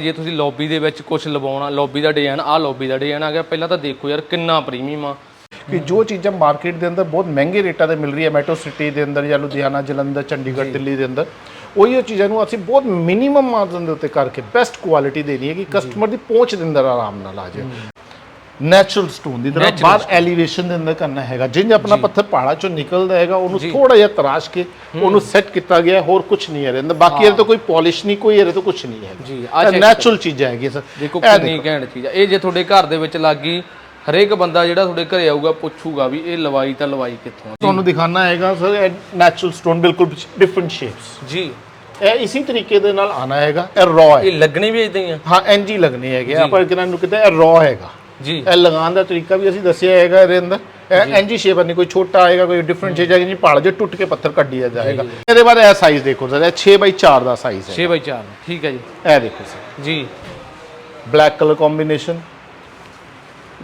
ਜੇ ਤੁਸੀਂ ਲੌਬੀ ਦੇ ਵਿੱਚ ਕੁਝ ਲਵਾਉਣਾ ਲੌਬੀ ਦਾ ਡਿਜ਼ਾਈਨ ਆਹ ਲੌਬੀ ਦਾ ਡਿਜ਼ਾਈਨ ਆ ਗਿਆ ਪਹਿਲਾਂ ਤਾਂ ਦੇਖੋ ਯਾਰ ਕਿੰਨਾ ਪ੍ਰੀਮੀਅਮ ਆ। ਕਿ ਜੋ ਚੀਜ਼ਾਂ ਮਾਰਕੀਟ ਦੇ ਅੰਦਰ ਬਹੁਤ ਮਹਿੰਗੇ ਰੇਟਾਂ ਤੇ ਮਿਲ ਰਹੀ ਹੈ ਮੈਟਰੋ ਸਿਟੀ ਦੇ ਅੰਦਰ ਜਾਂ ਲੁਧਿਆਣਾ ਜਲੰਧਰ ਚੰਡੀਗੜ੍ਹ ਦਿੱਲੀ ਦੇ ਅੰਦਰ ਉਹੀ ਉਹ ਚੀਜ਼ਾਂ ਨੂੰ ਅਸੀਂ ਬਹੁਤ ਮਿਨੀਮਮ ਮਾਰਜਨ ਦੇ ਉੱਤੇ ਕਰਕੇ ਬੈਸਟ ਕੁਆਲਿਟੀ ਦੇਣੀ ਹੈ ਕਿ ਕਸਟਮਰ ਦੀ ਪਹੁੰਚ ਦੇ ਅੰਦਰ ਆਰਾਮ ਨਾਲ ਆ ਜਾਏ। ਨੈਚੁਰਲ ਸਟੋਨ ਦੀ ਤਰ੍ਹਾਂ ਬਾਹਰ ਐਲੀਵੇਸ਼ਨ ਦੇ ਅੰਦਰ ਕਰਨਾ ਹੈਗਾ। ਜਿੰਜ ਆਪਣਾ ਪੱਥਰ ਪਹਾੜਾਂ ਚੋਂ ਨਿਕਲਦਾ ਹੈਗਾ ਉਹਨੂੰ ਥੋੜਾ ਜਿਹਾ ਤਰਾਸ਼ ਕੇ ਉਹਨੂੰ ਸੈੱਟ ਕੀਤਾ ਗਿਆ ਹੋਰ ਕੁਝ ਨਹੀਂ ਹੈ ਇਹਦੇ ਬਾਕੀ ਇਹਦੇ ਤੋਂ ਕੋਈ ਪਾਲਿਸ਼ ਨਹੀਂ ਕੋਈ ਇਹਦੇ ਤੋਂ ਕੁਝ ਨਹੀਂ ਹੈ। ਜੀ, check ਨੈਚੁਰਲ ਚੀਜ਼ਾਂ ਹੈਗੀਆਂ ਸਰ। ਦੇਖੋ ਕਿੰਨੀ ਘੈਂਟ ਚੀਜ਼ ਆ। ਇਹ ਜੇ ਤੁਹਾਡੇ ਘਰ ਦੇ ਵਿੱਚ ਲੱਗੀ ਹਰੇਕ ਬੰਦਾ ਜਿਹੜਾ ਤੁਹਾਡੇ ਘਰੇ ਆਊਗਾ ਪੁੱਛੂਗਾ ਵੀ ਇਹ ਲਵਾਈ ਤਾਂ ਲਵਾਈ ਕਿੱਥੋਂ ਆ? ਤੁਹਾਨੂੰ ਦਿਖਾਣਾ ਹੈਗਾ ਸਰ ਇਹ ਨੈਚੁਰਲ ਸਟੋਨ ਬਿਲਕੁਲ ਡਿਫਰੈਂਟ ਸ਼ੇਪਸ ਜੀ। ਇਹ ਇਸੇ ਤਰੀਕੇ ਦੇ ਨਾਲ ਆਣਾ ਹੈਗਾ ਇਹ ਰॉ ਹੈ। ਇਹ ਲੱਗਣੇ ਵੀ ਇਦਾਂ ਹੀ ਆ। ਹਾਂ ਹੀ ਲੱਗਣੇ ਹੈਗੇ ਆਪਾਂ ਕਿਨਾਂ ਨੂੰ ਕਿਤੇ ਇਹ ਰॉ ਹੈਗਾ। ਜੀ। ਇਹ ਲਗਾਉਣ ਦਾ ਤਰੀਕਾ ਵੀ ਅਸੀਂ ਦੱਸਿਆ ਹੈਗਾ ਇਹਦੇ ਅੰਦਰ। ਇਹ ਇੰਜ ਸ਼ੇਪ ਨਹੀਂ ਕੋਈ ਛੋਟਾ ਆਏਗਾ ਕੋਈ ਡਿਫਰੈਂਟ ਚੀਜ਼ ਆਏਗੀ ਨਹੀਂ ਪਹਾੜ ਜੇ ਟੁੱਟ ਕੇ ਪੱਥਰ ਕੱਢਿਆ ਜਾਏਗਾ ਇਹਦੇ ਬਾਅਦ ਇਹ ਸਾਈਜ਼ ਦੇਖੋ ਸਰ ਇਹ 6 ਬਾਈ 4 ਦਾ ਸਾਈਜ਼ ਹੈ 6 ਬਾਈ 4 ਠੀਕ ਹੈ ਜੀ। ਇਹ ਦੇਖੋ ਸਰ। ਜੀ। ਬਲੈਕ ਕਲਰ ਕੰਬੀਨੇਸ਼ਨ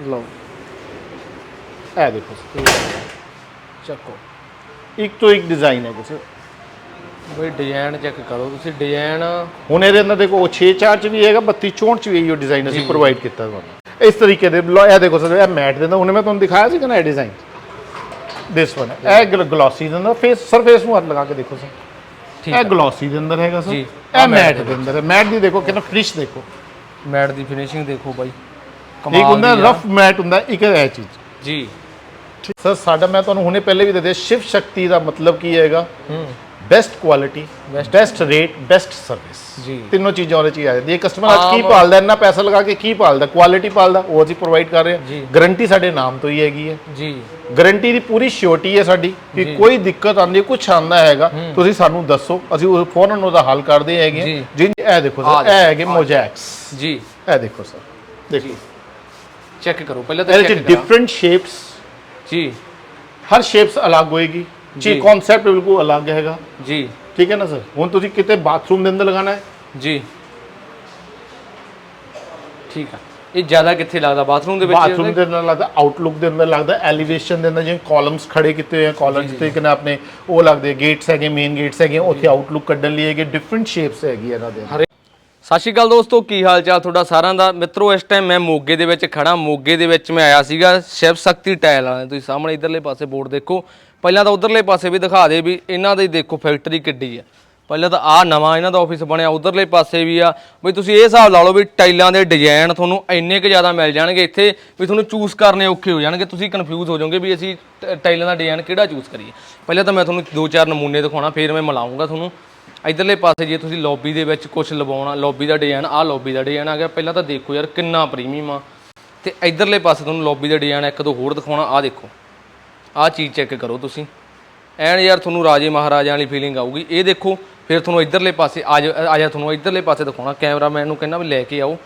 ਲਓ। ਇਹ ਦੇਖੋ ਚੱਕੋ। ਇੱਕ ਤੋਂ ਇੱਕ ਡਿਜ਼ਾਈਨ ਹੈ ਸਰ। ਬਈ ਡਿਜ਼ਾਈਨ ਚੈੱਕ ਕਰੋ ਤੁਸੀਂ ਡਿਜ਼ਾਈਨ ਹੁਣ ਇਹਦੇ ਅੰਦਰ ਦੇਖੋ 6 4 ਚ ਵੀ ਹੈਗਾ 32 64 ਚ ਵੀ ਇਹੋ ਡਿਜ਼ਾਈਨ ਅਸੀਂ ਪ੍ਰੋਵਾਈਡ ਕੀਤਾ ਤੁਹਾਨੂੰ। ਇਸ ਤਰੀਕੇ ਦੇ ਇਹ ਦੇਖੋ ਸਰ ਇਹ ਮੈਟ ਦੇ ਅੰਦਰ ਉਹਨੇ ਮੈਂ ਤੁਹਾਨੂੰ ਦਿਖਾਇਆ ਸੀ ਕਿ ਨਾ ਇਹ ਡਿਜ਼ਾਈਨ ਦਿਸ ਵਨ ਇਹ ਗਲੋਸੀ ਦੇ ਅੰਦਰ ਫੇਸ ਸਰਫੇਸ ਨੂੰ ਹੱਥ ਲਗਾ ਕੇ ਦੇਖੋ ਸਰ ਠੀਕ ਇਹ ਗਲੋਸੀ ਦੇ ਅੰਦਰ ਹੈਗਾ ਸਰ ਇਹ ਮੈਟ ਦੇ ਅੰਦਰ ਹੈ। ਮੈਟ ਦੀ ਦੇਖੋ ਕਿੰਨਾ ਫਿਨਿਸ਼ ਦੇਖੋ। ਮੈਟ ਦੀ ਫਿਨਿਸ਼ਿੰਗ ਦੇਖੋ ਬਾਈ। ਇੱਕ ਕਮਾਲ ਹੁੰਦਾ ਦੀ ਆ। ਰਫ ਮੈਟ ਹੁੰਦਾ ਇੱਕ ਇਹ ਚੀਜ਼। ਜੀ। ਸਰ ਸਾਡਾ ਮੈਂ ਤੁਹਾਨੂੰ ਹੁਣੇ ਪਹਿਲੇ ਵੀ ਦੱਸਿਆ ਸ਼ਿਵ ਸ਼ਕਤੀ ਦਾ ਮਤਲਬ ਕੀ ਹੈਗਾ? Best quality best rate best service ਜੀ। ਤਿੰਨੋਂ ਚੀਜ਼ਾਂ ਉਹਦੇ ਚ ਹੀ ਆ ਜਾਂਦੀ ਹੈ। ਕਸਟਮਰ ਅੱਜ ਕੀ ਭਾਲਦਾ ਇੰਨਾ ਪੈਸਾ ਲਗਾ ਕੇ ਕੀ ਭਾਲਦਾ ਕੁਆਲਿਟੀ ਭਾਲਦਾ ਉਹ ਅਸੀਂ ਪ੍ਰੋਵਾਈਡ ਕਰ ਰਹੇ। ਹਾਂ। ਗਾਰੰਟੀ ਸਾਡੇ ਨਾਮ ਤੋਂ ਹੀ ਹੈਗੀ ਹੈ। ਜੀ। ਗਾਰੰਟੀ ਦੀ ਪੂਰੀ ਸ਼ਿਓਰਟੀ ਹੈ ਸਾਡੀ ਕਿ ਕੋਈ ਦਿੱਕਤ ਆਉਂਦੀ ਕੁਝ ਆਉਂਦਾ ਹੈਗਾ ਤੁਸੀਂ ਸਾਨੂੰ ਦੱਸੋ। ਅਸੀਂ ਉਹ ਫੌਰਨ ਉਹਦਾ ਹੱਲ ਕਰਦੇ ਹੈਗੇ ਜੀ। ਹਾਂ। ਜਿਨ ਇਹ ਦੇਖੋ ਸਰ ਇਹ ਹੈਗੇ ਮੋਜੈਕਸ ਜੀ। ਇਹ ਦੇਖੋ ਸਰ ਦੇਖੋ ਚੈੱਕ ਕਰੋ ਪਹਿਲਾਂ ਤਾਂ ਇਹਦੇ ਚ ਚੈੱਕ ਕਰਾਂ ਡਿਫਰੈਂਟ ਸ਼ੇਪਸ ਜੀ। ਹਰ ਸ਼ੇਪਸ ਅਲੱਗ ਹੋਏਗੀ। ਜੀ। ਕਨਸੈਪਟ ਬਿਲਕੁਲ ਅਲੱਗ ਹੈਗਾ। ਜੀ। ਠੀਕ ਹੈ ਨਾ ਸਰ? ਹੁਣ ਤੁਸੀਂ ਕਿਤੇ ਬਾਥਰੂਮ ਦੇ ਅੰਦਰ ਲਗਾਣਾ ਹੈ? ਜੀ। ਠੀਕ ਆ। ਇਹ ਜ਼ਿਆਦਾ ਕਿੱਥੇ ਲੱਗਦਾ? ਬਾਥਰੂਮ ਦੇ ਵਿੱਚ ਬਾਥਰੂਮ ਦੇ ਅੰਦਰ ਲੱਗਦਾ ਆਊਟਲੁੱਕ ਦੇ ਅੰਦਰ ਲੱਗਦਾ ਐਲੀਵੇਸ਼ਨ ਦੇ ਅੰਦਰ ਜਿਵੇਂ ਕਾਲਮਸ ਖੜੇ ਕੀਤੇ ਹੋਏ ਆ ਕਾਲਮਸ ਤੇ ਕਿਨੇ ਆਪਣੇ ਉਹ ਲੱਗਦੇ ਗੇਟਸ ਹੈਗੇ ਮੇਨ ਗੇਟਸ ਹੈਗੇ ਉੱਥੇ ਆਊਟਲੁੱਕ ਕੱਢਣ ਲਈ ਹੈਗੇ ਡਿਫਰੈਂਟ ਸ਼ੇਪਸ ਹੈਗੀ ਇਹਨਾਂ ਦੇ ਸਤਿ ਸ਼੍ਰੀ ਅਕਾਲ ਦੋਸਤੋ ਕੀ ਹਾਲ ਚਾਲ ਤੁਹਾਡਾ ਸਾਰਿਆਂ ਦਾ? ਮਿੱਤਰੋ ਇਸ ਟਾਈਮ ਮੈਂ ਮੋਗੇ ਦੇ ਵਿੱਚ ਖੜਾ ਮੋਗੇ ਦੇ ਵਿੱਚ ਮੈਂ ਆਇਆ ਸੀਗਾ ਸ਼ਿਵ ਸ਼ਕਤੀ ਟਾਇਲ ਵਾਲੇ ਤੁਸੀਂ ਸਾਹਮਣੇ ਇਧਰਲੇ ਪਾਸੇ ਬੋਰਡ ਦੇਖੋ। ਪਹਿਲਾਂ ਤਾਂ ਉਧਰਲੇ ਪਾਸੇ ਵੀ ਦਿਖਾ ਦੇ ਵੀ ਇਹਨਾਂ ਦੀ ਦੇਖੋ ਫੈਕਟਰੀ ਕਿੱਡੀ ਆ। ਪਹਿਲਾਂ ਤਾਂ ਆ ਨਵਾਂ ਇਹਨਾਂ ਦਾ ਆਫਿਸ ਬਣਿਆ, ਉਧਰਲੇ ਪਾਸੇ ਵੀ ਆ। ਵੀ ਤੁਸੀਂ ਇਹ ਹਿਸਾਬ ਲਾ ਲਓ ਵੀ ਟਾਈਲਾਂ ਦੇ ਡਿਜ਼ਾਈਨ ਤੁਹਾਨੂੰ ਇੰਨੇ ਕੁ ਜ਼ਿਆਦਾ ਮਿਲ ਜਾਣਗੇ ਇੱਥੇ ਵੀ ਤੁਹਾਨੂੰ ਚੂਜ਼ ਕਰਨੇ ਔਖੇ ਹੋ ਜਾਣਗੇ। ਤੁਸੀਂ ਕਨਫਿਊਜ਼ ਹੋ ਜਾਓਗੇ ਵੀ ਅਸੀਂ ਟ- ਟਾਈਲਾਂ ਦਾ ਡਿਜ਼ਾਈਨ ਕਿਹੜਾ ਚੂਜ਼ ਕਰੀਏ। ਪਹਿਲਾਂ ਤਾਂ ਮੈਂ ਤੁਹਾਨੂੰ ਦੋ ਚਾਰ ਨਮੂਨੇ ਦਿਖਾਉਣਾ, ਫਿਰ ਮੈਂ ਮਿਲਾਉਂਗਾ ਤੁਹਾਨੂੰ। ਇਧਰਲੇ ਪਾਸੇ ਜੇ ਤੁਸੀਂ ਲੌਬੀ ਦੇ ਵਿੱਚ ਕੁਝ ਲਵਾਉਣਾ ਲੌਬੀ ਦਾ ਡਿਜ਼ਾਈਨ ਆਹ ਲੌਬੀ ਦਾ ਡਿਜ਼ਾਈਨ ਆ ਗਿਆ। ਪਹਿਲਾਂ ਤਾਂ ਦੇਖੋ ਯਾਰ ਕਿੰਨਾ ਪ੍ਰੀਮੀਅਮ ਆ। ਤੇ ਇਧਰਲੇ ਪਾਸੇ ਤੁਹਾਨੂੰ ਲੌਬੀ ਦਾ ਡਿਜ਼ਾਈਨ ਇੱਕ ਦੋ ਹੋਰ ਦਿਖਾਉਣਾ, ਆਹ ਦੇਖੋ। ਆਹ ਚੀਜ਼ ਚੈੱਕ ਕਰੋ ਤੁਸੀਂ। ਐਨ ਯਾਰ ਤੁਹਾਨੂੰ ਰਾਜੇ ਮਹਾਰਾਜਿਆਂ ਵਾਲੀ ਫੀਲਿੰਗ ਆਊਗੀ। ਇਹ ਦੇਖੋ, ਫਿਰ ਤੁਹਾਨੂੰ ਇਧਰਲੇ ਪਾਸੇ, ਆ ਜਾ ਤੁਹਾਨੂੰ ਇਧਰਲੇ ਪਾਸੇ ਦਿਖਾਉਣਾ। ਕੈਮਰਾਮੈਨ ਨੂੰ ਕਹਿੰਦਾ ਵੀ ਲੈ ਕੇ ਆਓ।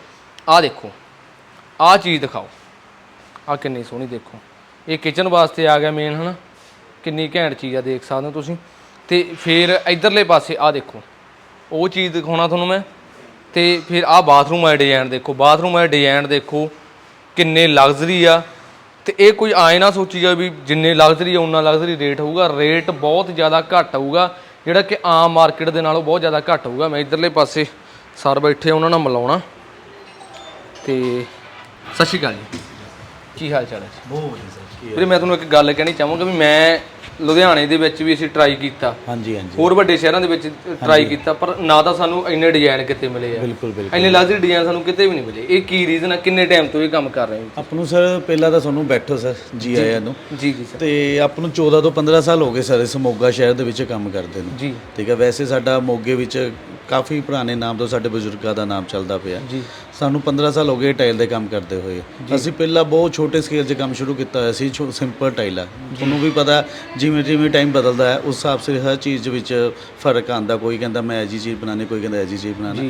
ਆਹ ਦੇਖੋ, ਆਹ ਚੀਜ਼ ਦਿਖਾਓ। ਆਹ ਕਿੰਨੀ ਸੋਹਣੀ ਦੇਖੋ। ਇਹ ਕਿਚਨ ਵਾਸਤੇ ਆ ਗਿਆ ਮੇਨ ਹਨਾ? ਕਿੰਨੀ ਘੈਂਟ ਚੀਜ਼ ਆ, ਦੇਖ ਸਕਦੇ ਹੋ ਤੁਸੀਂ। ਤੇ ਫਿਰ ਇਧਰਲੇ ਪਾਸੇ, ਆਹ ਦੇਖੋ। ਉਹ ਚੀਜ਼ ਦਿਖਾਉਣਾ ਤੁਹਾਨੂੰ ਮੈਂ। ਤੇ ਫਿਰ ਆਹ ਬਾਥਰੂਮ ਵਾਲਾ ਡਿਜ਼ਾਈਨ ਦੇਖੋ। ਬਾਥਰੂਮ ਵਾਲਾ ਡਿਜ਼ਾਈਨ ਦੇਖੋ। ਕਿੰਨੇ ਲਗਜ਼ਰੀ ਆ। ਤੇ ਇਹ ਕੋਈ ਆਏ ਨਾ ਸੋਚੀ ਜਾ ਵੀ ਜਿੰਨੇ ਲਗਜ਼ਰੀ ਆ ਉਨਾ ਲਗਜ਼ਰੀ ਰੇਟ ਹੋਊਗਾ। ਰੇਟ ਬਹੁਤ ਜ਼ਿਆਦਾ ਘੱਟ ਹੋਊਗਾ। ਜਿਹੜਾ ਕਿ ਆਮ ਮਾਰਕੀਟ ਦੇ ਨਾਲੋਂ ਬਹੁਤ ਜ਼ਿਆਦਾ ਘੱਟ ਹੋਊਗਾ। ਮੈਂ ਇਧਰਲੇ ਪਾਸੇ ਸਰ ਬੈਠੇ ਉਹਨਾਂ ਨਾਲ ਮਿਲਾਉਣਾ। ਤੇ ਸਤਿ ਸ਼੍ਰੀ ਅਕਾਲ ਜੀ। ਕੀ ਹਾਲ ਚਾਲ ਹੈ? ਬਹੁਤ ਵਧੀਆ ਸਰ। ਵੀਰੇ ਮੈਂ ਤੁਹਾਨੂੰ ਇੱਕ ਗੱਲ ਕਹਿਣੀ ਚਾਹਾਂਗਾ ਵੀ ਮੈਂ ਲੁਧਿਆਣੇ ਦੇ ਵਿੱਚ ਵੀ ਅਸੀਂ ਟਰਾਈ ਕੀਤਾ। ਹਾਂਜੀ ਹਾਂਜੀ। ਹੋਰ ਵੱਡੇ ਸ਼ਹਿਰਾਂ ਦੇ ਵਿੱਚ ਟਰਾਈ ਕੀਤਾ ਪਰ ਨਾ ਤਾਂ ਸਾਨੂੰ ਇੰਨੇ ਡਿਜ਼ਾਈਨ ਕਿਤੇ ਮਿਲੇ ਆ। ਬਿਲਕੁਲ ਬਿਲਕੁਲ। ਇੰਨੇ ਲਗਜ਼ਰੀ ਡਿਜ਼ਾਈਨ ਸਾਨੂੰ ਕਿਤੇ ਵੀ ਨਹੀਂ ਮਿਲੇ। ਇਹ ਕੀ ਰੀਜ਼ਨ ਆ? ਕਿੰਨੇ ਟਾਈਮ ਤੋਂ ਇਹ ਕੰਮ ਕਰ ਰਹੇ ਹੋ ਆਪ ਨੂੰ ਸਰ ਪਹਿਲਾਂ ਤਾਂ ਤੁਹਾਨੂੰ ਬੈਠੋ ਸਰ ਜੀ ਆਇਆਂ ਨੂੰ। ਜੀ ਜੀ ਸਰ। ਤੇ ਆਪ ਨੂੰ 14 ਤੋਂ 15 ਸਾਲ ਹੋ ਗਏ ਸਰ ਇਸ ਮੋਗਾ ਸ਼ਹਿਰ ਦੇ ਵਿੱਚ ਕੰਮ ਕਰਦੇ ਨੂੰ। ਜੀ। ਠੀਕ ਹੈ ਵੈਸੇ ਸਾਡਾ ਮੋਗੇ ਵਿੱਚ ਕਾਫੀ ਪੁਰਾਣੇ ਨਾਮ ਤੋਂ ਸਾਡੇ ਬਜ਼ੁਰਗਾਂ ਦਾ ਨਾਮ ਚੱਲਦਾ ਪਿਆ। ਜੀ। ਸਾਨੂੰ 15 ਸਾਲ ਹੋ ਗਏ ਟਾਈਲ ਦੇ ਕੰਮ ਕਰਦੇ ਹੋਏ। ਅਸੀਂ ਪਹਿਲਾਂ ਬਹੁਤ ਛੋਟੇ ਸਕੇਲ 'ਚ ਕੰਮ ਸ਼ੁਰੂ ਕੀਤਾ ਹੋਇਆ ਸੀ ਸਿੰਪਲ ਟਾਈਲਾਂ ਤੁਹਾਨੂੰ ਵੀ ਪਤਾ ਜਿਵੇਂ ਜਿਵੇਂ ਟਾਈਮ ਬਦਲਦਾ ਹੈ ਉਸ ਹਿਸਾਬ ਸੇ ਹਰ ਚੀਜ਼ ਵਿੱਚ ਫ਼ਰਕ ਆਂਦਾ ਕੋਈ ਕਹਿੰਦਾ ਮੈਂ ਇਹ ਜੀ ਚੀਜ਼ ਬਣਾਉਣੀ ਕੋਈ ਕਹਿੰਦਾ ਇਹ ਜੀ ਚੀਜ਼ ਬਣਾਉਣਾ।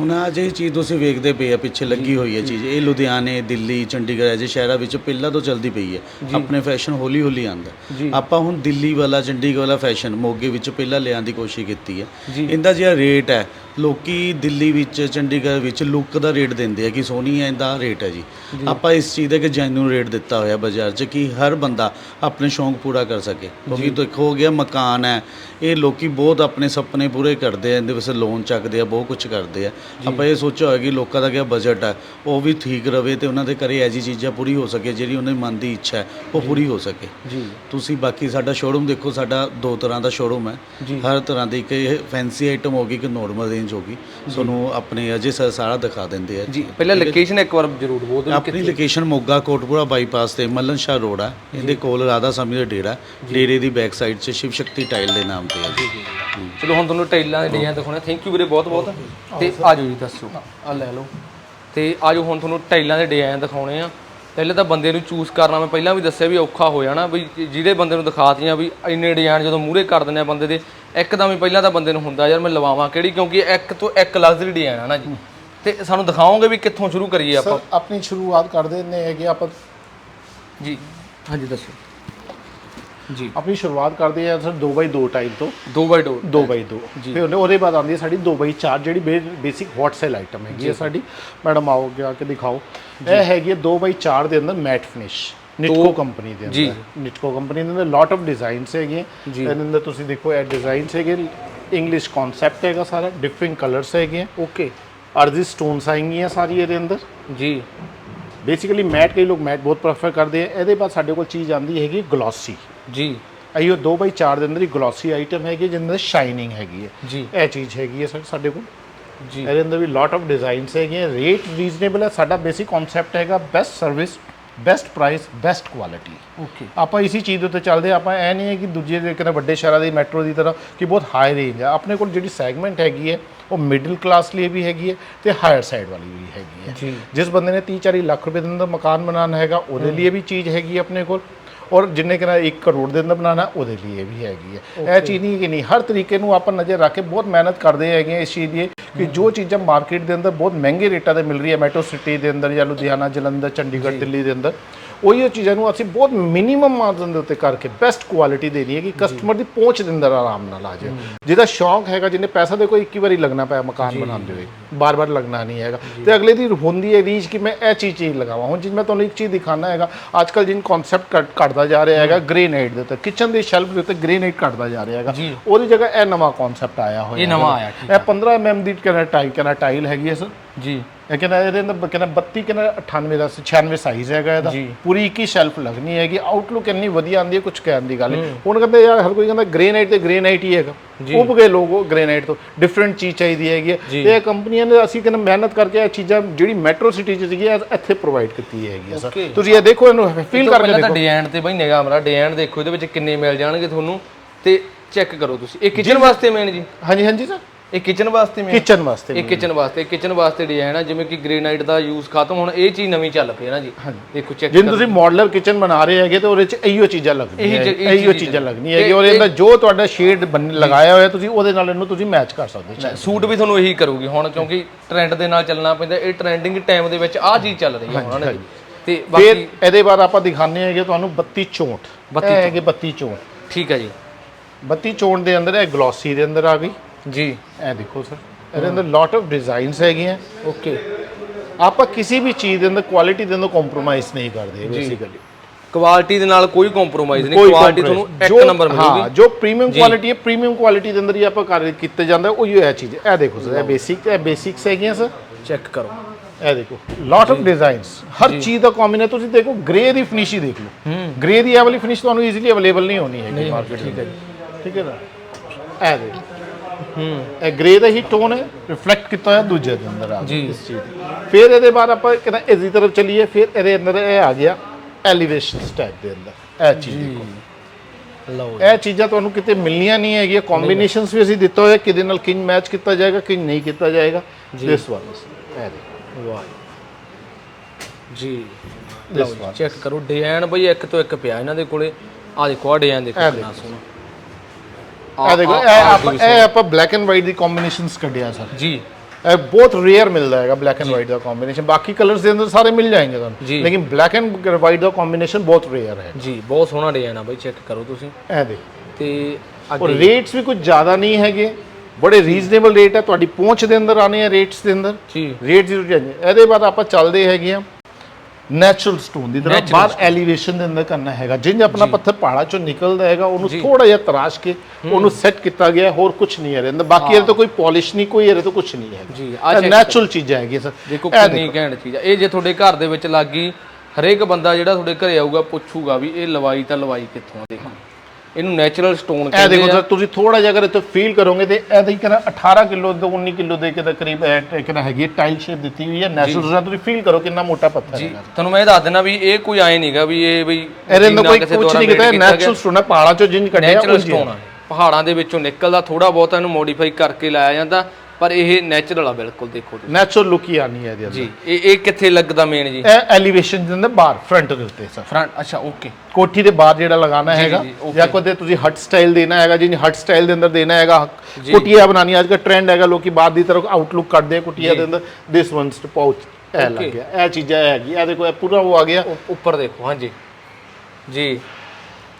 ਹੁਣ ਅੱਜ ਇਹ ਚੀਜ਼ ਤੁਸੀਂ ਵੇਖਦੇ ਪਏ ਆ ਪਿੱਛੇ ਲੱਗੀ ਹੋਈ ਹੈ ਚੀਜ਼। ਇਹ ਲੁਧਿਆਣੇ ਦਿੱਲੀ ਚੰਡੀਗੜ੍ਹ ਅਜੇ ਸ਼ਹਿਰਾਂ ਵਿੱਚ ਪਹਿਲਾਂ ਤੋਂ ਚੱਲਦੀ ਪਈ ਹੈ ਆਪਣੇ ਫੈਸ਼ਨ ਹੌਲੀ ਹੌਲੀ ਆਂਦਾ ਆਪਾਂ ਹੁਣ ਦਿੱਲੀ ਵਾਲਾ ਚੰਡੀਗੜ੍ਹ ਵਾਲਾ ਫੈਸ਼ਨ ਮੋਗੇ ਵਿੱਚ ਪਹਿਲਾਂ ਲਿਆਉਣ ਦੀ ਕੋਸ਼ਿਸ਼ ਕੀਤੀ ਹੈ ਇਹਦਾ ਜਿਹੜਾ ਰੇਟ ਹੈ ਲੋਕੀ ਦਿੱਲੀ ਵਿੱਚ ਚੰਡੀਗੜ੍ਹ ਵਿੱਚ ਲੁੱਕ ਦਾ ਰੇਟ ਦਿੰਦੇ ਆ ਕਿ ਸੋਹਣੀ ਹੈ ਦਾ ਰੇਟ ਹੈ ਜੀ। ਆਪਾਂ ਇਸ ਚੀਜ਼ ਦਾ ਇੱਕ ਜੈਨੂਨ ਰੇਟ ਦਿੱਤਾ ਹੋਇਆ ਬਾਜ਼ਾਰ 'ਚ ਕਿ ਹਰ ਬੰਦਾ ਆਪਣੇ ਸ਼ੌਂਕ ਪੂਰਾ ਕਰ ਸਕੇ। ਕਿਉਂਕਿ ਦੇਖੋ ਹੋ ਗਿਆ ਮਕਾਨ ਹੈ ਇਹ ਲੋਕੀ ਬਹੁਤ ਆਪਣੇ ਸੁਪਨੇ ਪੂਰੇ ਕਰਦੇ ਆ ਇਹਦੇ ਵਾਸਤੇ ਲੋਨ ਚੱਕਦੇ ਆ ਬਹੁਤ ਕੁਝ ਕਰਦੇ ਆ। ਆਪਾਂ ਇਹ ਸੋਚਿਆ ਹੋਇਆ ਕਿ ਲੋਕਾਂ ਦਾ ਕਿਆ ਬਜਟ ਹੈ ਉਹ ਵੀ ਠੀਕ ਰਵੇ ਤੇ ਉਹਨਾਂ ਦੇ ਘਰੇ ਐਜੀ ਚੀਜ਼ਾਂ ਪੂਰੀ ਹੋ ਸਕੇ ਜਿਹੜੀ ਉਹਨਾਂ ਦੀ ਮਨ ਦੀ ਇੱਛਾ ਹੈ ਉਹ ਪੂਰੀ ਹੋ ਸਕੇ। ਜੀ। ਤੁਸੀਂ ਬਾਕੀ ਸਾਡਾ ਸ਼ੋਰੂਮ ਦੇਖੋ ਸਾਡਾ ਦੋ ਤਰ੍ਹਾਂ ਦਾ ਸ਼ੋਰੂਮ ਹੈ। ਹਰ ਤਰ੍ਹਾਂ ਦੀ ਇੱਕ ਇਹ ਫੈਂਸੀ ਆਈਟਮ ਹੋਗੀ ਕਿ ਨਾਰਮਲ ਰੇਂਜ ਹੋਗੀ ਤੁਹਾਨੂੰ ਆਪਣੇ ਅਜੇ ਸਰ ਸਾਰਾ ਦਿਖਾ ਦਿੰਦੇ ਆ। ਜੀ ਪਹਿਲਾਂ ਲੋਕੇਸ਼ਨ ਇੱਕ ਵਾਰ ਜ਼ਰੂਰ ਬੋਲ ਦਿਓ ਆਪਣੀ ਲੋਕੇਸ਼ਨ ਮੋਗਾ ਕੋਟਪੁਰਾ ਬਾਈਪਾਸ ਤੇ ਮੱਲਨ ਸ਼ਾਹ ਰੋਡ ਆ। ਇਹਦੇ ਕੋਲ ਰਾਧਾ ਸਮੀ ਦਾ ਡੇਰਾ ਡੇਰੇ ਦੀ ਬੈਕ ਸਾਈਡ 'ਚ ਸ਼ਿਵ ਸ਼ਕਤੀ ਟਾਈਲ ਦੇ ਨਾਮ ਤੇ ਹੈ ਜੀ। ਚਲੋ ਹੁਣ ਤੁਹਾਨੂੰ ਟਾਈਲਾਂ ਦੇ ਡਿਜ਼ਾਈਨ ਦਿਖਾਉਣੇ ਥੈਂਕ ਯੂ ਵੀਰੇ ਬਹੁਤ ਬਹੁਤ। ਤੇ ਆਜੋ ਜੀ ਦੱਸੋ। ਆ ਲੈ ਲਓ। ਤੇ ਆਜੋ ਹੁਣ ਤੁਹਾਨੂੰ ਟਾਈਲਾਂ ਦੇ ਡਿਜ਼ਾਈਨ ਦਿਖਾਉਣੇ ਆ। ਪਹਿਲੇ ਤਾਂ ਬੰਦੇ ਨੂੰ ਚੂਜ਼ ਕਰਨਾ ਮੈਂ ਪਹਿਲਾਂ ਵੀ ਦੱਸਿਆ ਵੀ ਔਖਾ ਹੋ ਜਾਣਾ ਵੀ ਜਿਹਦੇ ਬੰਦੇ ਨੂੰ ਦਿਖਾਤੀਆਂ ਵੀ ਇੰਨੇ ਡਿਜ਼ਾਈਨ ਜਦੋਂ ਮੂਹਰੇ ਕਰ ਦਿੰਦੇ ਆ ਬੰਦੇ ਦੇ ਇੱਕਦਮ ਹੀ ਪਹਿਲਾਂ ਤਾਂ ਬੰਦੇ ਨੂੰ ਹੁੰਦਾ ਯਾਰ ਮੈਂ ਲਵਾਵਾਂ ਕਿਹੜੀ? ਕਿਉਂਕਿ ਇੱਕ ਤੋਂ ਇੱਕ ਲਗਜ਼ਰੀ ਡਿਜ਼ਾਈਨ ਆ ਨਾ ਜੀ। ਤੇ ਸਾਨੂੰ ਦਿਖਾਓਗੇ ਵੀ ਕਿੱਥੋਂ ਸ਼ੁਰੂ ਕਰੀਏ ਆਪਾਂ? ਸਰ ਆਪਣੀ ਸ਼ੁਰੂਆਤ ਕਰਦੇ ਨੇ ਹੈਗੇ ਆਪਾਂ। ਜੀ। ਹਾਂਜੀ ਦੱਸੋ। ਜੀ। ਆਪਣੀ ਸ਼ੁਰੂਆਤ ਕਰਦੇ ਆ ਸਰ 2x2 ਟਾਈਲ ਤੋਂ। 2x2 2x2 ਫਿਰ ਉਹਨੇ- ਉਹਦੇ ਬਾਅਦ ਆਉਂਦੀ ਹੈ ਸਾਡੀ 2x4 ਜਿਹੜੀ ਬੇਸਿਕ ਹੌਟ ਸੈਲ ਆਈਟਮ ਹੈਗੀ ਹੈ ਸਾਡੀ। ਮੈਡਮ ਆਓਗੇ ਆ ਕੇ ਦਿਖਾਓ। ਇਹ ਹੈਗੀ ਹੈ 2x4 ਦੇ ਅੰਦਰ ਮੈਟ ਫਿਨਿਸ਼ ਨਿਟਕੋ ਕੰਪਨੀ ਦੇ। ਅੰਦਰ। ਨਿਟਕੋ ਕੰਪਨੀ ਦੇ ਅੰਦਰ ਲੋਟ ਆਫ ਡਿਜ਼ਾਈਨਸ ਹੈਗੇ ਜੀ। ਇਹਦੇ ਅੰਦਰ ਤੁਸੀਂ ਦੇਖੋ ਇਹ ਡਿਜ਼ਾਈਨਸ ਹੈਗੇ ਇੰਗਲਿਸ਼ ਕਨਸੈਪਟ ਹੈਗਾ ਸਾਰਾ ਡਿਫਰੈਂਟ ਕਲਰਸ ਹੈਗੇ ਓਕੇ ਅਰਜ਼ੀ ਸਟੋਨਸ ਆਏਗੀਆਂ ਸਾਰੀ ਇਹਦੇ ਅੰਦਰ। ਜੀ। ਬੇਸਿਕਲੀ ਮੈਟ ਕਈ ਲੋਕ ਮੈਟ ਬਹੁਤ ਪ੍ਰੈਫਰ ਕਰਦੇ ਆ। ਇਹਦੇ ਬਾਅਦ ਸਾਡੇ ਕੋਲ ਚੀਜ਼ ਆਂਦੀ ਹੈਗੀ ਗਲੋਸੀ ਜੀ। ਆਈਓ 2x4 ਦੇ ਅੰਦਰ ਹੀ ਗਲੋਸੀ ਆਈਟਮ ਹੈਗੀ ਅੰਦਰ ਸ਼ਾਈਨਿੰਗ ਹੈਗੀ ਹੈ। ਜੀ। ਇਹ ਚੀਜ਼ ਹੈਗੀ ਹੈ ਸਾਡੇ ਕੋਲ। ਜੀ। ਇਹਦੇ ਅੰਦਰ ਵੀ ਲੋਟ ਆਫ ਡਿਜ਼ਾਈਨਸ ਹੈਗੇ ਰੇਟ ਰੀਜ਼ਨੇਬਲ ਹੈ। ਸਾਡਾ ਬੇਸਿਕ ਕਨਸੈਪਟ ਹੈਗਾ। Best service best price best quality okay ਆਪਾਂ ਇਸੇ ਚੀਜ਼ ਦੇ ਉੱਤੇ ਚੱਲਦੇ। ਆਪਾਂ ਇਹ ਨਹੀਂ ਹੈ ਕਿ ਦੂਜੇ ਦੇ ਕਿਤੇ ਵੱਡੇ ਸ਼ਹਿਰਾਂ ਦੀ ਮੈਟਰੋ ਦੀ ਤਰ੍ਹਾਂ ਕਿ ਬਹੁਤ ਹਾਈ ਰੇਂਜ ਹੈ। ਆਪਣੇ ਕੋਲ ਜਿਹੜੀ ਸੈਗਮੈਂਟ ਹੈਗੀ ਹੈ ਉਹ ਮਿਡਲ ਕਲਾਸ ਲਈ ਵੀ ਹੈਗੀ ਹੈ ਤੇ ਹਾਇਰ ਸਾਈਡ ਵਾਲੀ ਵੀ ਹੈਗੀ ਹੈ। ਜਿਸ ਬੰਦੇ ਨੇ 30 40 ਲੱਖ ਰੁਪਏ ਦੇ ਅੰਦਰ ਮਕਾਨ ਬਣਾਉਣਾ ਹੈਗਾ ਉਹਦੇ ਲਈ ਵੀ ਚੀਜ਼ ਹੈਗੀ ਹੈ ਆਪਣੇ ਕੋਲ। ਔਰ ਜਿੰਨੇ ਕਿਨਾ 1 ਕਰੋੜ ਦੇ ਅੰਦਰ ਬਣਾਉਣਾ ਉਹਦੇ ਲਈ ਵੀ ਹੈਗੀ ਹੈ। ਇਹ ਚੀਜ਼ ਨਹੀਂ ਕਿ ਨਹੀਂ। ਹਰ ਤਰੀਕੇ ਨੂੰ ਆਪਾਂ ਨਜ਼ਰ ਰੱਖ ਕੇ ਬਹੁਤ ਮਿਹਨਤ ਕਰਦੇ ਹੈਗੇ ਇਸ ਚੀਜ਼ ਦੀ ਕਿ ਜੋ ਚੀਜ਼ਾਂ ਮਾਰਕੀਟ ਦੇ ਅੰਦਰ ਬਹੁਤ ਮਹਿੰਗੇ ਰੇਟਾਂ ਤੇ ਮਿਲ ਰਹੀ ਹੈ ਮੈਟਰੋ ਸਿਟੀ ਦੇ ਅੰਦਰ ਜਾਂ ਲੁਧਿਆਣਾ ਜਲੰਧਰ ਚੰਡੀਗੜ੍ਹ ਦਿੱਲੀ ਦੇ ਅੰਦਰ। ਉਹੀ ਚੀਜ਼ਾਂ ਨੂੰ ਅਸੀਂ ਬਹੁਤ ਮਿਨੀਮਮ ਮਾਰਜਨ ਦੇ ਉੱਤੇ ਕਰਕੇ ਬੈਸਟ ਕੁਆਲਿਟੀ ਦੇਣੀ ਹੈ ਕਿ ਕਸਟਮਰ ਦੀ ਪਹੁੰਚ ਦੇ ਅੰਦਰ ਆਰਾਮ ਨਾਲ ਆ ਜਾਏ। ਜਿਹਦਾ ਸ਼ੌਂਕ ਹੈਗਾ ਜਿਹਨੇ ਪੈਸਾ ਦੇ ਕੋਈ ਇੱਕ ਵਾਰੀ ਲੱਗਣਾ ਪਿਆ ਮਕਾਨ ਬਣਾਉਂਦੇ ਹੋਏ ਬਾਰ-ਬਾਰ ਲੱਗਣਾ ਨਹੀਂ ਹੈਗਾ। ਤੇ ਅਗਲੇ ਦੀ ਹੁੰਦੀ ਹੈ ਰੀਚ ਕਿ ਮੈਂ ਇਹ ਚੀਜ਼ ਚੀਜ਼ ਲਗਾਵਾਂ। ਹੁਣ ਜਿਵੇਂ ਮੈਂ ਤੁਹਾਨੂੰ ਇੱਕ ਚੀਜ਼ ਦਿਖਾਣਾ ਹੈਗਾ ਅੱਜ ਕੱਲ ਜਿਨ ਕਨਸੈਪਟ ਘਟਦਾ ਜਾ ਰਿਹਾ ਹੈਗਾ ਗ੍ਰੇਨਾਈਟ ਦੇ ਉੱਤੇ। ਕਿਚਨ ਦੇ ਸ਼ੈਲਫ ਦੇ ਉੱਤੇ ਗ੍ਰੇਨਾਈਟ ਘਟਦਾ ਜਾ ਰਿਹਾ ਹੈਗਾ। ਉਹਦੀ ਜਗ੍ਹਾ ਇਹ ਨਵਾਂ ਕਨਸੈਪਟ ਆਇਆ ਹੋਇਆ ਇਹ ਨਵਾਂ ਆਇਆ, ਇਹ 15 mm ਦੀ ਕਹਿੰਦਾ ਟਾਈਲ ਕਹਿੰਦਾ ਟਾਈਲ ਹੈਗੀ ਹੈ ਸਰ ਜੀ। ਕਹਿੰਦਾ ਇਹਦੇ ਅੰਦਰ ਕਹਿੰਦਾ 32 ਕਹਿੰਦਾ 98 ਦਾ 96 ਸਾਈਜ਼ ਹੈਗਾ ਇਹਦਾ। ਪੂਰੀ ਇੱਕ ਹੀ ਸ਼ੈਲਫ ਲੱਗਣੀ ਹੈਗੀ। ਆਊਟਲੁੱਕ ਇੰਨੀ ਵਧੀਆ ਆਂਦੀ ਹੈ ਕੁਝ ਕਹਿਣ ਦੀ ਗੱਲ ਨਹੀਂ ਹੁਣ ਕਹਿੰਦੇ ਯਾਰ ਹਰ ਕੋਈ ਕਹਿੰਦਾ ਗ੍ਰੇਨਾਈਟ ਤੇ ਗ੍ਰੇਨਾਈਟ ਹੀ ਹੈਗਾ। ਉੱਭ ਗਏ ਉਹ ਗ੍ਰੇਨਾਈਟ ਤੋਂ। ਡਿਫਰੈਂਟ ਚੀਜ਼ ਚਾਹੀਦੀ ਹੈਗੀ ਇਹ ਕੰਪਨੀਆਂ ਨੇ ਅਸੀਂ ਕਹਿੰਦਾ ਮਿਹਨਤ ਕਰਕੇ ਇਹ ਚੀਜ਼ਾਂ ਜਿਹੜੀ ਮੈਟਰੋ ਸਿਟੀ ਚ ਸੀਗੀ ਇੱਥੇ ਪ੍ਰੋਵਾਈਡ ਕੀਤੀ ਹੈਗੀ ਸਰ। ਤੁਸੀਂ ਇਹ ਦੇਖੋ ਇਹਨੂੰ ਫੀਲ ਕਰਕੇ ਦੇਖੋ। ਡਿਜ਼ਾਈਨ ਤੇ ਬਈ ਨਿਗਾਹ ਮਰਾ ਡਿਜ਼ਾਈਨ ਦੇਖੋ ਇਹਦੇ ਵਿੱਚ ਕਿੰਨੇ ਮਿਲ ਜਾਣਗੇ ਤੁਹਾਨੂੰ। ਤੇ ਚੈੱਕ ਕਰੋ ਤੁਸੀਂ। ਇਹ ਕਿਚਨ ਵਾਸਤੇ ਮੇਨ ਜੀ। ਹਾਂਜੀ ਹਾਂਜੀ ਸਰ। ਇਹ ਕਿਚਨ ਵਾਸਤੇ ਮੇਨ ਕਿਚਨ ਵਾਸਤੇ ਇਹ ਕਿਚਨ ਵਾਸਤੇ ਕਿਚਨ ਵਾਸਤੇ ਡਿਜ਼ਾਈਨ ਆ ਜਿਵੇਂ ਕਿ ਗ੍ਰੇਨਾਈਟ ਦਾ ਯੂਜ਼ ਖਤਮ ਹੁਣ ਇਹ ਚੀਜ਼ ਨਵੀਂ ਚੱਲ ਪਈ ਹੈ ਨਾ ਜੀ। ਦੇਖੋ ਚੈੱਕ ਜਿੰਨ ਤੁਸੀਂ ਮਾਡਲਰ ਕਿਚਨ ਬਣਾ ਰਹੇ ਹੈਗੇ ਤੇ ਉਹਦੇ ਚ ਇਹੀਓ ਚੀਜ਼ਾਂ ਲੱਗਣੀਆਂ ਇਹੀ ਇਹੀ ਚੀਜ਼ਾਂ ਲੱਗਣੀਆਂ। ਹੈਗੀ ਔਰ ਇਹਦਾ ਜੋ ਤੁਹਾਡਾ ਸ਼ੇਡ ਲਗਾਇਆ ਹੋਇਆ ਤੁਸੀਂ ਉਹਦੇ ਨਾਲ ਇਹਨੂੰ ਤੁਸੀਂ ਮੈਚ ਕਰ ਸਕਦੇ ਹੋ। ਸੂਟ ਵੀ ਤੁਹਾਨੂੰ ਇਹੀ ਕਰੂਗੀ ਹੁਣ ਕਿਉਂਕਿ ਟ੍ਰੈਂਡ ਦੇ ਨਾਲ ਚੱਲਣਾ ਪੈਂਦਾ ਇਹ ਟ੍ਰੈਂਡਿੰਗ ਟਾਈਮ ਦੇ ਵਿੱਚ ਆਹ ਚੀਜ਼ ਚੱਲ ਰਹੀ ਹੈ ਹੁਣ ਨਾ ਤੇ ਬਾਕੀ ਇਹਦੇ ਬਾਅਦ ਆਪਾਂ ਦਿਖਾਣੇ ਹੈਗੇ ਤੁਹਾਨੂੰ 32 ਚੋਂਟ 32 ਇਹ ਹੈਗੇ 32 ਚੋਂਟ ਠੀਕ ਹੈ ਜੀ। 32 ਚੋਂਟ ਦੇ ਅੰਦਰ ਇਹ ਗਲੋਸੀ ਦੇ ਅੰਦਰ ਆ ਗਈ। ਜੀ। ਇਹ ਦੇਖੋ ਸਰ ਇਹਦੇ ਅੰਦਰ ਲੋਟ ਆਫ ਡਿਜ਼ਾਈਨਸ ਹੈਗੀਆਂ। ਓਕੇ ਆਪਾਂ ਕਿਸੇ ਵੀ ਚੀਜ਼ ਦੇ ਅੰਦਰ ਕੁਆਲਿਟੀ ਦੇ ਅੰਦਰ ਕੰਪਰੋਮਾਈਜ਼ ਨਹੀਂ ਕਰਦੇ ਬੇਸਿਕਲੀ ਕੁਆਲਿਟੀ ਦੇ ਨਾਲ ਕੋਈ ਕੰਪਰੋਮਾਈਜ਼ ਨਹੀਂ। ਕੁਆਲਿਟੀ ਤੁਹਾਨੂੰ ਇੱਕ ਨੰਬਰ ਹਾਂ ਮਿਲੂਗੀ। ਜੋ ਪ੍ਰੀਮੀਅਮ ਕੁਆਲਿਟੀ ਹੈ ਪ੍ਰੀਮੀਅਮ ਕੁਆਲਿਟੀ ਦੇ ਅੰਦਰ ਹੀ ਆਪਾਂ ਕਰ ਕੀਤੇ ਜਾਂਦਾ ਉਹ ਹੀ ਚੀਜ਼। ਇਹ ਦੇਖੋ ਸਰ ਇਹ ਬੇਸਿਕ ਇਹ ਬੇਸਿਕਸ ਹੈਗੀਆਂ ਸਰ। ਚੈੱਕ ਕਰੋ। ਇਹ ਦੇਖੋ ਲੋਟ ਆਫ ਡਿਜ਼ਾਈਨਸ ਹਰ ਚੀਜ਼ ਦਾ ਕੰਬੀਨੇਸ਼ਨ ਤੁਸੀਂ ਦੇਖੋ ਗ੍ਰੇ ਦੀ ਫਿਨਿਸ਼ ਹੀ ਦੇਖ ਲਓ। ਗ੍ਰੇ ਦੀ ਇਹ ਵਾਲੀ ਫਿਨਿਸ਼ ਤੁਹਾਨੂੰ ਈਜ਼ੀਲੀ ਅਵੇਲੇਬਲ ਨਹੀਂ ਹੋਣੀ ਹੈਗੀ ਮਾਰਕੀਟ ਠੀਕ ਹੈ ਠੀਕ ਹੈ ਨਾ? ਇਹ ਦੇਖੋ। ਹੂੰ ਇਹ ਗ੍ਰੇ ਦਾ ਹੀ ਟੋਨ ਹੈ। ਰਿਫਲੈਕਟ ਕੀਤਾ ਹੋਇਆ ਦੂਜੇ ਦੇ ਅੰਦਰ ਆ ਜੀ। ਇਸ ਚੀਜ਼ ਫਿਰ ਇਹਦੇ ਬਾਅਦ ਆਪਾਂ ਕਹਿੰਦਾ ਇਸ ਦੀ ਤਰਫ ਚੱਲੀਏ ਫਿਰ ਇਹਦੇ ਅੰਦਰ ਇਹ ਆ ਗਿਆ ਐਲੀਵੇਸ਼ਨ ਸਟੈਪ ਦੇ ਅੰਦਰ। ਇਹ ਚੀਜ਼ ਦੇਖੋ। ਲਓ ਇਹ ਚੀਜ਼ਾਂ ਤੁਹਾਨੂੰ ਕਿਤੇ ਮਿਲਣੀਆਂ ਨਹੀਂ ਹੈਗੀਆਂ। ਕੰਬੀਨੇਸ਼ਨਸ ਵੀ ਅਸੀਂ ਦਿੱਤਾ ਹੋਇਆ ਕਿਹਦੇ ਨਾਲ ਕਿੰਨ ਮੈਚ ਕੀਤਾ ਜਾਏਗਾ ਕਿੰਨ ਨਹੀਂ ਕੀਤਾ ਜਾਏਗਾ। ਦਿਸ ਵਨ ਇਹ ਦੇਖੋ। ਵਾਹ। ਜੀ। ਚੈੱਕ ਕਰੋ। ਡਿਜ਼ਾਈਨ ਬਈ ਇੱਕ ਤੋਂ ਇੱਕ ਪਿਆ ਇਹਨਾਂ ਦੇ ਕੋਲੇ। ਆ ਦੇਖੋ ਆ ਡਿਜ਼ਾਈਨ ਦੇਖੋ ਕਿੰਨਾ ਸੋਹਣਾ। ਇਹ ਦੇਖੋ ਇਹ ਆਪਾਂ ਇਹ ਆਪਾਂ ਬਲੈਕ ਐਂਡ ਵਾਈਟ ਦੀ ਕੰਬੀਨੇਸ਼ਨਸ ਕੱਢਿਆ ਸਰ। ਜੀ। ਇਹ ਬਹੁਤ ਰੇਅਰ ਮਿਲਦਾ ਹੈਗਾ ਬਲੈਕ ਐਂਡ ਵਾਈਟ ਦਾ ਕੰਬੀਨੇਸ਼ਨ ਬਾਕੀ ਕਲਰਸ ਦੇ ਅੰਦਰ ਸਾਰੇ ਮਿਲ ਜਾਣਗੇ। ਤੁਹਾਨੂੰ। ਲੇਕਿਨ ਬਲੈਕ ਐਂਡ ਵਾਈਟ ਦਾ ਕੰਬੀਨੇਸ਼ਨ ਬਹੁਤ ਰੇਅਰ ਹੈ। ਜੀ ਬਹੁਤ ਸੋਹਣਾ ਡਿਜ਼ਾਈਨ ਆ ਬਈ ਚੈੱਕ ਕਰੋ ਤੁਸੀਂ। ਇਹ ਦੇਖ। ਤੇ ਅੱਗੇ ਰੇਟਸ ਵੀ ਕੁਝ ਜ਼ਿਆਦਾ ਨਹੀਂ ਹੈਗੇ। ਬੜੇ ਰੀਜ਼ਨੇਬਲ ਰੇਟ ਹੈ। ਤੁਹਾਡੀ ਪਹੁੰਚ ਦੇ ਅੰਦਰ ਆਨੇ ਆ ਰੇਟਸ ਦੇ ਅੰਦਰ। ਜੀ। ਰੇਟ ਜ਼ਰੂਰ ਜਾਣੇ ਇਹਦੇ ਬਾਅਦ ਆਪਾਂ ਚੱਲਦੇ ਹੈਗੇ ਆ ਨੈਚੁਰਲ ਸਟੋਨ ਦੀ ਤਰ੍ਹਾਂ ਬਾਹਰ ਐਲੀਵੇਸ਼ਨ ਦੇ ਅੰਦਰ ਕਰਨਾ ਹੈਗਾ। ਜਿੰਜ ਆਪਣਾ ਪੱਥਰ ਪਹਾੜਾਂ ਚੋਂ ਨਿਕਲਦਾ ਹੈਗਾ ਉਹਨੂੰ। ਥੋੜਾ ਜਿਹਾ ਤਰਾਸ਼ ਕੇ ਉਹਨੂੰ ਸੈੱਟ ਕੀਤਾ ਗਿਆ ਹੋਰ ਕੁਝ ਨਹੀਂ ਹੈ। ਅੰਦਰ ਬਾਕੀ ਇਹਦੇ ਤੋਂ ਕੋਈ ਪਾਲਿਸ਼ ਨਹੀਂ ਕੋਈ ਇਹਦੇ ਤੋਂ ਕੁਝ ਨਹੀਂ ਹੈ ਜੀ, check ਨੈਚੁਰਲ ਚੀਜ਼ਾਂ ਹੈਗੀਆਂ ਸਰ। ਦੇਖੋ ਕਿੰਨੀ ਘੈਂਟ ਚੀਜ਼ ਆ। ਇਹ ਜੇ ਤੁਹਾਡੇ ਘਰ ਦੇ ਵਿੱਚ ਲੱਗ ਗਈ ਹਰੇਕ ਬੰਦਾ ਜਿਹੜਾ ਤੁਹਾਡੇ ਘਰੇ ਆਊਗਾ ਪੁੱਛੂਗਾ ਵੀ ਇਹ ਲਵਾਈ ਤਾਂ ਲਵਾਈ ਕਿੱਥੋਂ ਆ? ਦੇਖ। ਇਹਨੂੰ ਨੈਚੁਰਲ ਸਟੋਨ ਇਹ ਕਹਿੰਦੇ ਦੇਖੋ ਸਰ ਤੁਸੀਂ ਥੋੜਾ ਜਿਹਾ ਅਗਰ ਇੱਥੇ ਫੀਲ ਕਰੋਗੇ ਤੇ ਇਹਦੇ ਕਿਹੜਾ 18 ਕਿਲੋ ਤੋਂ 19 ਕਿਲੋ ਦੇ ਕਿਤੇ ਕਰੀਬ ਇਹ ਕਿਹੜਾ ਹੈਗੀ ਟਾਈਲ ਸ਼ੇਪ ਦਿੱਤੀ ਹੋਈ ਹੈ ਨੈਚੁਰਲ ਤੁਸੀਂ ਫੀਲ ਕਰੋ ਕਿੰਨਾ ਮੋਟਾ ਪੱਥਰ ਜੀ ਹੈ ਤੁਹਾਨੂੰ ਮੈਂ ਇਹ ਦੱਸ ਦੇਣਾ ਵੀ ਇਹ ਕੋਈ ਆਏ ਨਹੀਂਗਾ ਵੀ ਇਹ ਬਈ ਇਹਦੇ ਅੰਦਰ ਕੋਈ ਕੁਝ ਨਹੀਂ ਕੀਤਾ। ਨੈਚੁਰਲ ਸਟੋਨ ਹੈ ਪਹਾੜਾਂ ਚੋਂ ਜਿੰਜ ਕੱਢਿਆ ਨੈਚੁਰਲ। ਸਟੋਨ ਪਹਾੜਾਂ ਦੇ ਵਿੱਚੋਂ ਨਿਕਲਦਾ ਥੋੜਾ ਬਹੁਤ ਇਹਨੂੰ ਮੋਡੀਫਾਈ ਕਰਕੇ ਲਾਇਆ ਜਾਂਦਾ ਪਰ ਇਹ ਨੈਚੁਰਲ ਆ ਬਿਲਕੁਲ ਦੇਖੋ ਤੁਸੀਂ। ਨੈਚੁਰਲ ਲੁੱਕ ਹੀ ਆਣੀ ਹੈ ਇਹਦੇ ਅੰਦਰ। ਜੀ ਇਹ ਇਹ ਕਿੱਥੇ ਲੱਗਦਾ ਮੇਨ ਜੀ? ਇਹ ਐਲੀਵੇਸ਼ਨ ਦੇ ਅੰਦਰ ਬਾਹਰ ਫਰੰਟ ਦੇ ਉੱਤੇ ਸਰ ਫਰੰਟ ਅੱਛਾ ਓਕੇ ਕੋਠੀ ਦੇ ਬਾਹਰ ਜਿਹੜਾ ਲਗਾਉਣਾ ਜੀ, ਹੈਗਾ ਜੀ, ਕੋਈ ਤੁਸੀਂ ਹਟ ਸਟਾਈਲ ਦੇਣਾ ਹੈਗਾ ਜਿਵੇਂ ਹਟ ਸਟਾਈਲ ਦੇ ਅੰਦਰ ਦੇਣਾ ਹੈਗਾ ਕੁਟੀਆ ਬਣਾਉਣੀ ਅੱਜ ਦਾ ਟ੍ਰੈਂਡ ਹੈਗਾ ਲੋਕੀ ਬਾਹਰ ਦੀ ਤਰਫ ਆਊਟਲੁੱਕ ਕੱਢਦੇ ਆ ਕੁਟੀਆ ਦੇ ਅੰਦਰ। ਦਿਸ ਵਨਸ ਟੂ ਪਾਉਚ ਇਹ ਲੱਗ. ਗਿਆ। ਇਹ ਚੀਜ਼ਾਂ ਹੈਗੀ। ਇਹ ਦੇਖੋ ਇਹ ਪੂਰਾ ਉਹ ਆ ਗਿਆ। ਉੱਪਰ ਦੇਖੋ ਹਾਂਜੀ। ਜੀ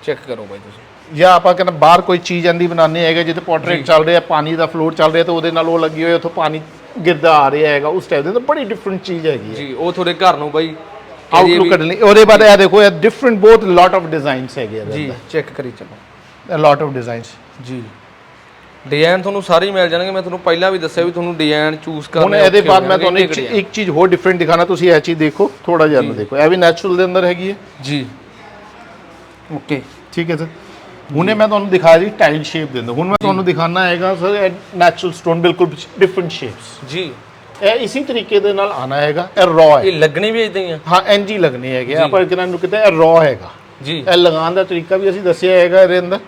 ਚੈੱਕ ਕਰੋ ਬਾਈ ਤੁਸੀਂ। ਜਾਂ ਆਪਾਂ ਕਹਿੰਦੇ ਬਾਹਰ ਕੋਈ ਚੀਜ਼ ਆਂਦੀ ਬਣਾਉਂਦੇ ਹੈਗੇ ਜਿੱਥੇ ਪੋਰਟਰੇਟ ਚੱਲ ਰਿਹਾ ਪਾਣੀ ਦਾ ਫਲੋਟ ਚੱਲ ਰਿਹਾ ਤਾਂ ਉਹਦੇ ਨਾਲ ਉਹ ਲੱਗੀ ਹੋਈ ਉੱਥੋਂ ਪਾਣੀ ਗਿਰਦਾ ਆ ਰਿਹਾ ਹੈਗਾ ਉਸ ਟਾਈਪ ਦੇ ਤਾਂ ਬੜੀ ਡਿਫਰੈਂਟ ਚੀਜ਼ ਹੈਗੀ ਹੈ ਜੀ ਉਹ ਤੁਹਾਡੇ ਘਰ ਨੂੰ ਬਾਈ ਆਊਟਲੁੱਕ ਕੱਢਣ। ਲਈ ਉਹਦੇ ਬਾਅਦ ਇਹ ਦੇਖੋ ਇਹ ਡਿਫਰੈਂਟ ਬਹੁਤ ਲੋਟ ਆਫ ਡਿਜ਼ਾਈਨਸ ਹੈਗੇ ਇਹਦੇ ਜੀ ਚੈੱਕ ਕਰੀ ਚਲੋ। ਲੋਟ ਆਫ ਡਿਜ਼ਾਈਨਸ ਜੀ। ਡਿਜ਼ਾਈਨ ਤੁਹਾਨੂੰ ਸਾਰੇ ਮਿਲ ਜਾਣਗੇ ਮੈਂ ਤੁਹਾਨੂੰ ਪਹਿਲਾਂ ਵੀ ਦੱਸਿਆ ਵੀ ਤੁਹਾਨੂੰ ਡਿਜ਼ਾਈਨ ਚੂਜ਼ ਕਰਨੇ ਹੁਣ ਇਹਦੇ ਬਾਅਦ ਮੈਂ ਤੁਹਾਨੂੰ ਇੱਕ ਇੱਕ ਚੀਜ਼ ਹੋਰ ਡਿਫਰੈਂਟ ਦਿਖਾਣਾ ਤੁਸੀਂ ਇਹ ਚੀਜ਼ ਦੇਖੋ ਥੋੜਾ ਜਿਹਾ ਦੇਖੋ। ਇਹ ਵੀ ਨੈਚੁਰਲ ਦੇ ਅੰਦਰ ਹੈਗੀ ਹੈ ਜੀ। ਓਕੇ ਠੀਕ ਹੈ ਸਰ ਹੁਣੇ ਮੈਂ ਤੁਹਾਨੂੰ ਦਿਖਾਇਆ ਜੀ ਟਾਈਲ ਸ਼ੇਪ ਦੇ ਅੰਦਰ। ਹੁਣ ਮੈਂ ਤੁਹਾਨੂੰ ਦਿਖਾਣਾ ਹੈਗਾ ਸਰ ਇਹ ਨੈਚੁਰਲ ਸਟੋਨ ਬਿਲਕੁਲ ਡਿਫਰੈਂਟ ਸ਼ੇਪਸ ਜੀ। ਇਹ ਇਸੇ ਤਰੀਕੇ ਦੇ ਨਾਲ ਆਣਾ ਹੈਗਾ ਇਹ ਰॉ ਹੈ। ਇਹ ਲੱਗਣੇ ਵੀ ਇਦਾਂ ਹੀ ਆ। ਹਾਂ ਹੀ ਲੱਗਣੇ ਹੈਗੇ ਆਪਾਂ ਕਿਹਨਾਂ ਨੂੰ ਕਿਤੇ ਇਹ ਰॉ ਹੈਗਾ। ਜੀ। ਇਹ ਲਗਾਉਣ ਦਾ ਤਰੀਕਾ ਵੀ ਅਸੀਂ ਦੱਸਿਆ ਹੈਗਾ ਇਹਦੇ ਅੰਦਰ।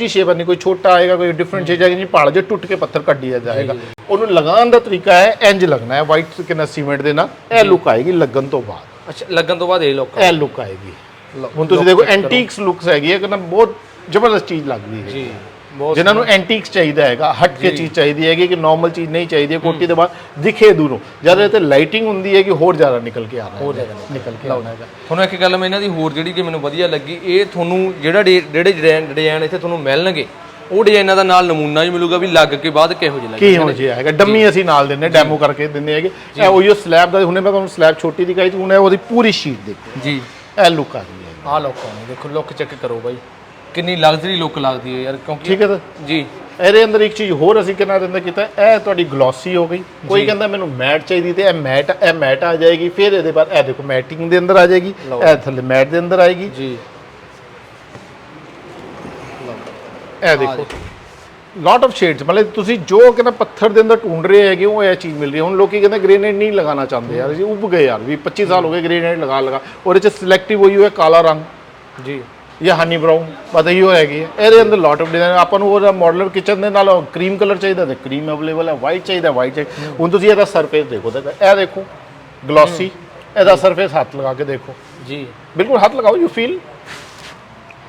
ਹੀ ਸ਼ੇਪ ਨਹੀਂ ਕੋਈ ਛੋਟਾ ਆਏਗਾ ਕੋਈ ਡਿਫਰੈਂਟ ਸ਼ੇਪ ਆਏਗੀ ਨਹੀਂ ਪਹਾੜ ਜੇ ਟੁੱਟ ਕੇ ਪੱਥਰ ਕੱਢਿਆ ਜਾਏਗਾ। ਉਹਨੂੰ ਲਗਾਉਣ ਦਾ ਤਰੀਕਾ ਹੈ ਇੰਜ ਲੱਗਣਾ ਹੈ। ਵਾਈਟ ਕਿੰਨਾ ਸੀਮੈਂਟ ਦੇ ਨਾਲ ਇਹ ਲੁੱਕ ਆਏਗੀ ਲੱਗਣ ਤੋਂ ਬਾਅਦ। ਅੱਛਾ ਲੱਗਣ ਤੋਂ ਬਾਅਦ ਇਹ ਲੋਕ ਇਹ ਲੁੱਕ ਆਏਗੀ। ਹੁਣ ਤੁਸੀਂ ਦੇਖੋ ਐਂਟੀਕਸ ਲੁੱਕਸ ਹੈਗੀ ਹੈ ਕਿ ਨਾ ਬਹੁਤ ਜ਼ਬਰਦਸਤ ਚੀਜ਼ ਲੱਗਦੀ ਹੈ ਜੀ ਬਹੁਤ ਜਿਨ੍ਹਾਂ ਨੂੰ ਐਂਟੀਕਸ ਚਾਹੀਦਾ ਹੈਗਾ ਹਟ ਕੇ ਚੀਜ਼ ਚਾਹੀਦੀ ਹੈਗੀ ਕਿ ਨਾਰਮਲ ਚੀਜ਼ ਨਹੀਂ ਚਾਹੀਦੀ ਹੈ। ਕੋਟੀ ਦੇ ਬਾਅਦ ਦਿਖੇ ਦੂਰੋਂ। ਜਦ ਤੇ ਲਾਈਟਿੰਗ ਹੁੰਦੀ ਹੈ ਕਿ ਹੋਰ ਜ਼ਿਆਦਾ ਨਿਕਲ ਕੇ ਆਣਾ ਹੋਰ ਜ਼ਿਆਦਾ ਨਿਕਲ ਕੇ ਆਉਣਾ ਹੈਗਾ। ਤੁਹਾਨੂੰ ਇੱਕ ਗੱਲ ਮੈਂ ਇਹਨਾਂ ਦੀ ਹੋਰ ਜਿਹੜੀ ਕਿ ਮੈਨੂੰ ਵਧੀਆ ਲੱਗੀ ਇਹ ਤੁਹਾਨੂੰ ਜਿਹੜਾ ਜਿਹੜੇ ਡਿਜ਼ਾਈਨ ਇੱਥੇ ਤੁਹਾਨੂੰ ਮਿਲਣਗੇ ਉਹ ਡਿਜ਼ਾਈਨਾਂ ਦਾ ਨਾਲ ਨਮੂਨਾ ਵੀ ਮਿਲੂਗਾ ਵੀ ਲੱਗ ਕੇ ਬਾਅਦ ਕਿਹੋ ਜਿਹੇ ਲੱਗੇ ਕੀ ਹੋ ਜਿਹਾ ਹੈਗਾ? ਡੰਮੀ ਅਸੀਂ ਨਾਲ ਦਿੰਨੇ ਡੈਮੋ ਕਰਕੇ ਦਿੰਦੇ ਹੈਗੇ। ਇਹ ਉਹੀਓ ਸਲੈਬ ਦਾ ਹੁਣੇ ਮੈਂ ਤੁਹਾਨੂੰ ਸਲੈਬ ਛੋਟੀ ਦਿਖਾਈ ਇਹ ਉਹਦੀ ਪੂਰੀ ਸ਼ੀਟ ਦੇਖੋ। ਜੀ। ਇਹ ਲੁੱਕ ਆ ਗਈ ਹੈ। ਆਹ ਲੋਕਾਂ ਨੇ ਦੇਖੋ ਲੁੱਕ ਚੈੱਕ ਕਰੋ ਬਾਈ। ਕਿੰਨੀ ਲਗਜ਼ਰੀ ਲੁੱਕ ਲੱਗਦੀ ਹੈ ਯਾਰ ਕਿਉਂਕਿ ਠੀਕ ਹੈ ਸਰ ਜੀ। ਇਹਦੇ ਅੰਦਰ ਇੱਕ ਚੀਜ਼ ਹੋਰ ਅਸੀਂ ਕਿਹਨਾਂ ਦੇ ਅੰਦਰ ਕੀਤਾ ਇਹ ਤੁਹਾਡੀ ਗਲੋਸੀ ਹੋ ਗਈ। ਕੋਈ ਕਹਿੰਦਾ ਮੈਨੂੰ ਮੈਟ ਚਾਹੀਦੀ ਤੇ ਇਹ ਮੈਟ ਇਹ ਮੈਟ ਆ ਜਾਏਗੀ ਫਿਰ ਇਹਦੇ ਬਾਅਦ ਇਹ ਦੇਖੋ ਮੈਟਿੰਗ ਦੇ ਅੰਦਰ ਆ ਜਾਏਗੀ ਇਹ ਥੱਲੇ ਮੈਟ ਦੇ ਅੰਦਰ ਆਏਗੀ। ਜੀ। ਇਹ ਦੇਖੋ। ਲੋਟ ਆਫ ਸ਼ੇਡਸ ਮਤਲਬ ਤੁਸੀਂ ਜੋ ਕਹਿੰਦਾ ਪੱਥਰ ਦੇ ਅੰਦਰ ਢੂੰਡ ਰਹੇ ਹੈਗੇ ਉਹ ਇਹ ਚੀਜ਼ ਮਿਲ ਰਹੀ ਹੈ। ਹੁਣ ਲੋਕੀ ਕਹਿੰਦੇ ਗ੍ਰੇਨਾਈਟ ਨਹੀਂ ਲਗਾਉਣਾ ਚਾਹੁੰਦੇ ਯਾਰ ਜੀ ਉੱਭ ਗਏ ਯਾਰ ਵੀ 25 ਸਾਲ ਹੋ ਗਏ ਗ੍ਰੇਨਾਈਟ ਲਗਾ ਲਗਾ ਉਹਦੇ ਚ ਸਿਲੈਕਟਿਵ ਹੋਈ ਹੋਇਆ ਕਾਲਾ ਰੰਗ। ਜੀ। ਜਾਂ ਹਨੀ ਬਰਾਊਨ ਪਤਾ ਹੀ ਹੋ ਹੈਗੀ ਹੈ ਇਹਦੇ ਅੰਦਰ ਲੋਟ ਆਫ ਡਿਜ਼ਾਈਨ ਆਪਾਂ ਨੂੰ ਉਹਦਾ ਮਾਡਲਰ ਕਿਚਨ ਦੇ ਨਾਲ ਕਰੀਮ ਕਲਰ ਚਾਹੀਦਾ ਤੇ ਕਰੀਮ ਅਵੇਲੇਬਲ ਹੈ ਵਾਈਟ ਚਾਹੀਦਾ ਵਾਈਟ ਚਾਹੀਦਾ। ਹੁਣ ਤੁਸੀਂ ਇਹਦਾ ਸਰਫੇਸ ਦੇਖੋ ਤੇ ਇਹ ਦੇਖੋ ਗਲੋਸੀ ਇਹਦਾ ਸਰਫੇਸ ਹੱਥ ਲਗਾ ਕੇ ਦੇਖੋ। ਜੀ। ਬਿਲਕੁਲ ਹੱਥ ਲਗਾਓ ਯੂ ਫੀਲ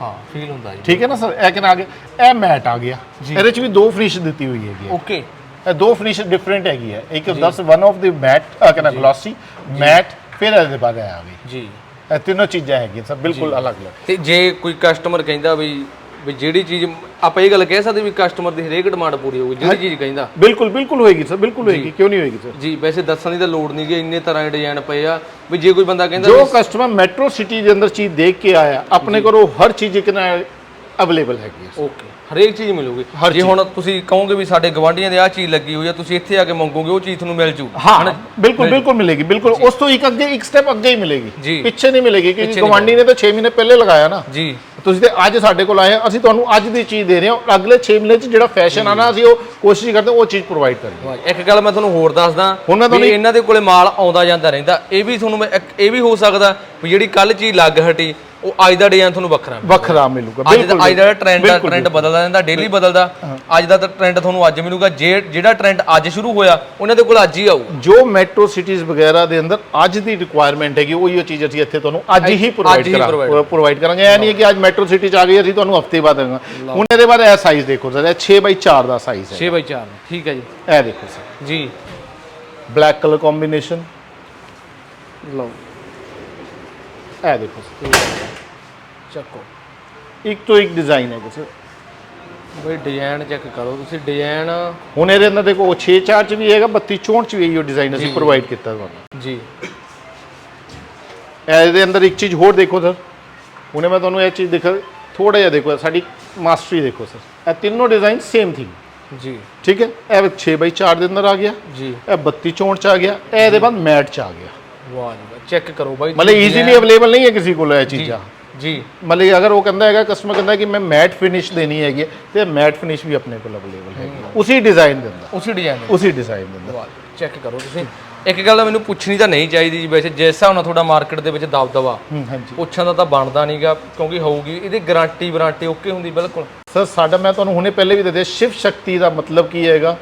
ਹਾਂ ਫੀਲ ਹੁੰਦਾ ਜੀ। ਠੀਕ ਹੈ ਨਾ ਸਰ? ਇਹ ਕਿਨ ਆ ਗਿਆ? ਇਹ ਮੈਟ ਆ ਗਿਆ। ਇਹਦੇ ਚ ਵੀ ਦੋ ਫਿਨਿਸ਼ ਦਿੱਤੀ ਹੋਈ ਹੈਗੀ ਓਕੇ ਇਹ ਦੋ ਫਿਨਿਸ਼ ਡਿਫਰੈਂਟ ਹੈਗੀ ਹੈ ਇੱਕ 10 ਵਨ ਆਫ ਦੀ ਮੈਟ ਕਹਿੰਦਾ ਗਲੋਸੀ ਮੈਟ ਫਿਰ ਇਹਦੇ ਬਾਅਦ ਇਹ ਆ ਗਈ। ਜੀ। ਇਹ ਤਿੰਨੋਂ ਚੀਜ਼ਾਂ ਹੈਗੀਆਂ ਸਰ ਬਿਲਕੁਲ ਅਲੱਗ-ਅਲੱਗ। ਤੇ ਜੇ ਕੋਈ ਕਸਟਮਰ ਕਹਿੰਦਾ ਵੀ ਵੀ ਜਿਹੜੀ ਚੀਜ਼ ਆਪਾਂ ਇਹ ਗੱਲ ਕਹਿ ਸਕਦੇ ਵੀ ਕਸਟਮਰ ਦੀ ਹਰੇਕ ਡਿਮਾਂਡ ਪੂਰੀ ਹੋਊਗੀ ਜਿਹੜੀ ਚੀਜ਼ ਕਹਿੰਦਾ। ਬਿਲਕੁਲ ਬਿਲਕੁਲ ਹੋਏਗੀ ਸਰ ਬਿਲਕੁਲ ਹੋਏਗੀ ਕਿਉਂ ਨਹੀਂ ਹੋਏਗੀ ਸਰ? ਜੀ ਵੈਸੇ ਦੱਸਣ ਦੀ ਤਾਂ ਲੋੜ ਨਹੀਂ ਕਿ ਇੰਨੇ ਤਰ੍ਹਾਂ ਦੇ ਡਿਜ਼ਾਈਨ ਪਏ ਆ ਵੀ ਜੇ ਕੋਈ ਬੰਦਾ ਕਹਿੰਦਾ ਜੋ ਕਸਟਮਰ ਮੈਟਰੋ ਸਿਟੀ ਦੇ ਅੰਦਰ ਚੀਜ਼ ਦੇਖ ਕੇ ਆਇਆ ਆਪਣੇ ਕੋਲ ਉਹ ਹਰ ਚੀਜ਼ ਇੱਕ ਨਾ ਅਵੇਲੇਬਲ ਹੈਗੀ ਹੈ ਓਕੇ ਹਰੇਕ ਚੀਜ਼ ਮਿਲੂਗੀ। ਹਰ ਜੇ ਹੁਣ ਤੁਸੀਂ ਕਹੋਗੇ ਵੀ ਸਾਡੇ ਗਵਾਂਢੀਆਂ ਦੇ ਆਹ ਚੀਜ਼ ਲੱਗੀ ਹੋਈ ਆ ਤੁਸੀਂ ਇੱਥੇ ਆ ਕੇ ਮੰਗੋਗੇ ਉਹ ਚੀਜ਼ ਤੁਹਾਨੂੰ ਮਿਲ ਜੂ ਹਾਂ ਬਿਲਕੁਲ ਬਿਲਕੁਲ ਮਿਲੇਗੀ ਬਿਲਕੁਲ। ਉਸ ਤੋਂ ਇੱਕ ਅੱਗੇ ਇੱਕ ਸਟੈਪ ਅੱਗੇ ਹੀ ਮਿਲੇਗੀ। ਪਿੱਛੇ ਨਹੀਂ ਮਿਲੇਗੀ ਕਿਉਂਕਿ ਗਵਾਂਡੀ ਨੇ ਤਾਂ 6 ਮਹੀਨੇ ਪਹਿਲੇ ਲਗਾਇਆ ਨਾ। ਜੀ। ਤੁਸੀਂ ਤੇ ਅੱਜ ਸਾਡੇ ਕੋਲ ਆਏ ਅਸੀਂ ਤੁਹਾਨੂੰ ਅੱਜ ਦੀ ਚੀਜ਼ ਦੇ ਰਹੇ ਹਾਂ ਅਗਲੇ 6 ਮਹੀਨੇ ਚ ਜਿਹੜਾ ਫੈਸ਼ਨ ਆਣਾ ਅਸੀਂ ਉਹ ਕੋਸ਼ਿਸ਼ ਕਰਦੇ ਹਾਂ ਉਹ ਚੀਜ਼ ਪ੍ਰੋਵਾਈਡ ਕਰੀਏ ਇੱਕ ਗੱਲ ਮੈਂ ਤੁਹਾਨੂੰ ਹੋਰ ਦੱਸਦਾ ਵੀ ਇਹਨਾਂ ਦੇ ਕੋਲੇ ਮਾਲ ਆਉਂਦਾ ਜਾਂਦਾ ਰਹਿੰਦਾ। ਇਹ ਵੀ ਤੁਹਾਨੂੰ ਮੈਂ ਇਹ ਵੀ ਹੋ ਸਕਦਾ ਵੀ ਜਿਹੜੀ ਕੱਲ ਚੀਜ਼ ਲੱਗ ਹਟੀ ਉਹ ਅੱਜ ਦਾ ਡਿਜ਼ਾਈਨ ਤੁਹਾਨੂੰ ਵੱਖਰਾ ਮਿਲੇ। ਵੱਖਰਾ ਮਿਲੂਗਾ ਅੱਜ ਦਾ ਅੱਜ ਦਾ ਟ੍ਰੈਂਡ ਬਿਲਕੁਲ, ਟ੍ਰੈਂਡ ਬਦਲਦਾ ਰਹਿੰਦਾ ਡੇਲੀ ਬਦਲਦਾ। ਅੱਜ ਦਾ ਟ੍ਰੈਂਡ ਤੁਹਾਨੂੰ ਅੱਜ ਮਿਲੂਗਾ ਜੇ ਜਿਹੜਾ ਟ੍ਰੈਂਡ ਅੱਜ ਸ਼ੁਰੂ ਹੋਇਆ ਉਹਨਾਂ ਦੇ ਕੋਲ ਅੱਜ ਹੀ ਆਊ ਜੋ ਮੈਟਰੋ ਸਿਟੀਜ਼ ਵਗੈਰਾ ਦੇ ਅੰਦਰ ਅੱਜ ਦੀ ਰਿਕੁਆਇਰਮੈਂਟ ਹੈਗੀ ਉਹੀ ਉਹ ਚੀਜ਼ ਅਸੀਂ ਇੱਥੇ ਤੁਹਾਨੂੰ ਅੱਜ ਹੀ ਅੱਜ ਪ੍ਰੋਵਾਈਡ ਹੀ provide ਪ੍ਰੋਵਾਈਡ ਕਰਾਂਗੇ। ਇਹ ਨਹੀਂ ਹੈ ਕਿ ਅੱਜ ਮੈਟਰੋ ਸਿਟੀ ਚ ਆ ਗਈ ਅਸੀਂ ਤੁਹਾਨੂੰ ਹਫ਼ਤੇ ਬਾਅਦ ਦੇਵਾਂਗੇ। ਹੁਣ ਇਹਦੇ ਬਾਅਦ ਇਹ ਸਾਈਜ਼ ਦੇਖੋ ਸਰ ਇਹ 6 ਬਾਈ 4 ਦਾ ਸਾਈਜ਼ ਹੈ 6 ਬਾਈ 4 ਠੀਕ ਹੈ ਜੀ। ਇਹ ਦੇਖੋ ਸਰ। ਜੀ। ਬਲੈਕ ਕਲਰ ਕੰਬੀਨੇਸ਼ਨ ਲਓ। ਇਹ ਦੇਖੋ ਚੱਕੋ ਇੱਕ ਤੋਂ ਇੱਕ ਡਿਜ਼ਾਈਨ ਹੈ ਸਰ ਬਈ ਡਿਜ਼ਾਈਨ ਚੈੱਕ ਕਰੋ ਤੁਸੀਂ ਡਿਜ਼ਾਈਨ ਹੁਣ ਇਹਦੇ ਅੰਦਰ ਦੇਖੋ ਉਹ 6 4 ਚ ਵੀ ਹੈਗਾ 32 64 ਚ ਵੀ ਇਹੋ ਡਿਜ਼ਾਈਨ ਅਸੀਂ ਪ੍ਰੋਵਾਈਡ ਕੀਤਾ ਤੁਹਾਨੂੰ। ਜੀ। ਇਹਦੇ ਅੰਦਰ ਇੱਕ ਚੀਜ਼ ਹੋਰ ਦੇਖੋ ਸਰ। ਹੁਣੇ ਮੈਂ ਤੁਹਾਨੂੰ ਇਹ ਚੀਜ਼ ਦਿਖਾ ਥੋੜਾ ਜਿਹਾ ਦੇਖੋ ਸਾਡੀ ਮਾਸਟਰੀ ਦੇਖੋ ਸਰ। ਇਹ ਤਿੰਨੋਂ ਡਿਜ਼ਾਈਨ ਸੇਮ ਥਿੰਗ ਜੀ। ਠੀਕ ਹੈ? ਇਹ 6 ਬਾਈ 4 ਦੇ ਅੰਦਰ ਆ ਗਿਆ। ਜੀ। ਇਹ 32 64 ਚ ਆ ਗਿਆ। ਇਹ ਇਹਦੇ ਬਾਅਦ ਮੈਟ ਚ ਆ ਗਿਆ। ਵਾਹ ਜੀ ਵਾਹ ਚੈੱਕ ਕਰੋ ਬਾਈ ਮਤਲਬ ਈਜ਼ੀਲੀ ਅਵੇਲੇਬਲ ਨਹੀਂ ਹੈ ਕਿਸੇ ਕੋਲ ਇਹ ਚੀਜ਼ਾਂ। ਜੀ। ਮਤਲਬ ਅਗਰ ਉਹ ਕਹਿੰਦਾ ਹੈਗਾ ਕਸਟਮਰ ਕਹਿੰਦਾ ਕਿ ਮੈਂ ਮੈਟ ਫਿਨਿਸ਼ ਦੇਣੀ ਹੈਗੀ ਹੈ, ਤੇ ਮੈਟ ਫਿਨਿਸ਼ ਵੀ ਆਪਣੇ ਕੋਲ ਅਵੇਲੇਬਲ ਹੈਗੀ ਹੈ। ਉਸੇ ਡਿਜ਼ਾਈਨ ਦੇ ਅੰਦਰ। ਉਸੇ ਡਿਜ਼ਾਈਨ ਉਸੇ ਡਿਜ਼ਾਈਨ ਦੇ ਅੰਦਰ। ਵਾਹ ਚੈੱਕ ਕਰੋ ਤੁਸੀਂ। ਇੱਕ ਗੱਲ ਤਾਂ ਮੈਨੂੰ ਪੁੱਛਣੀ ਤਾਂ ਨਹੀਂ ਚਾਹੀਦੀ ਜੀ ਵੈਸੇ ਜਿਸ ਹਿਸਾਬ ਨਾਲ ਤੁਹਾਡਾ ਮਾਰਕੀਟ ਦੇ ਵਿੱਚ ਦਬਦਬਾ ਪੁੱਛਣ ਦਾ ਤਾਂ ਬਣਦਾ ਨਹੀਂਗਾ ਕਿਉਂਕਿ ਹੋਊਗੀ ਇਹਦੀ ਗਾਰੰਟੀ ਵਾਰੰਟੀ ਓਕੇ ਹੁੰਦੀ ਬਿਲਕੁਲ। ਸਰ ਸਾਡਾ ਮੈਂ ਤੁਹਾਨੂੰ ਹੁਣੇ ਪਹਿਲੇ ਵੀ ਦੱਸਿਆ ਸ਼ਿਵ ਸ਼ਕਤੀ ਦਾ ਮਤਲਬ ਕੀ ਹੈਗਾ?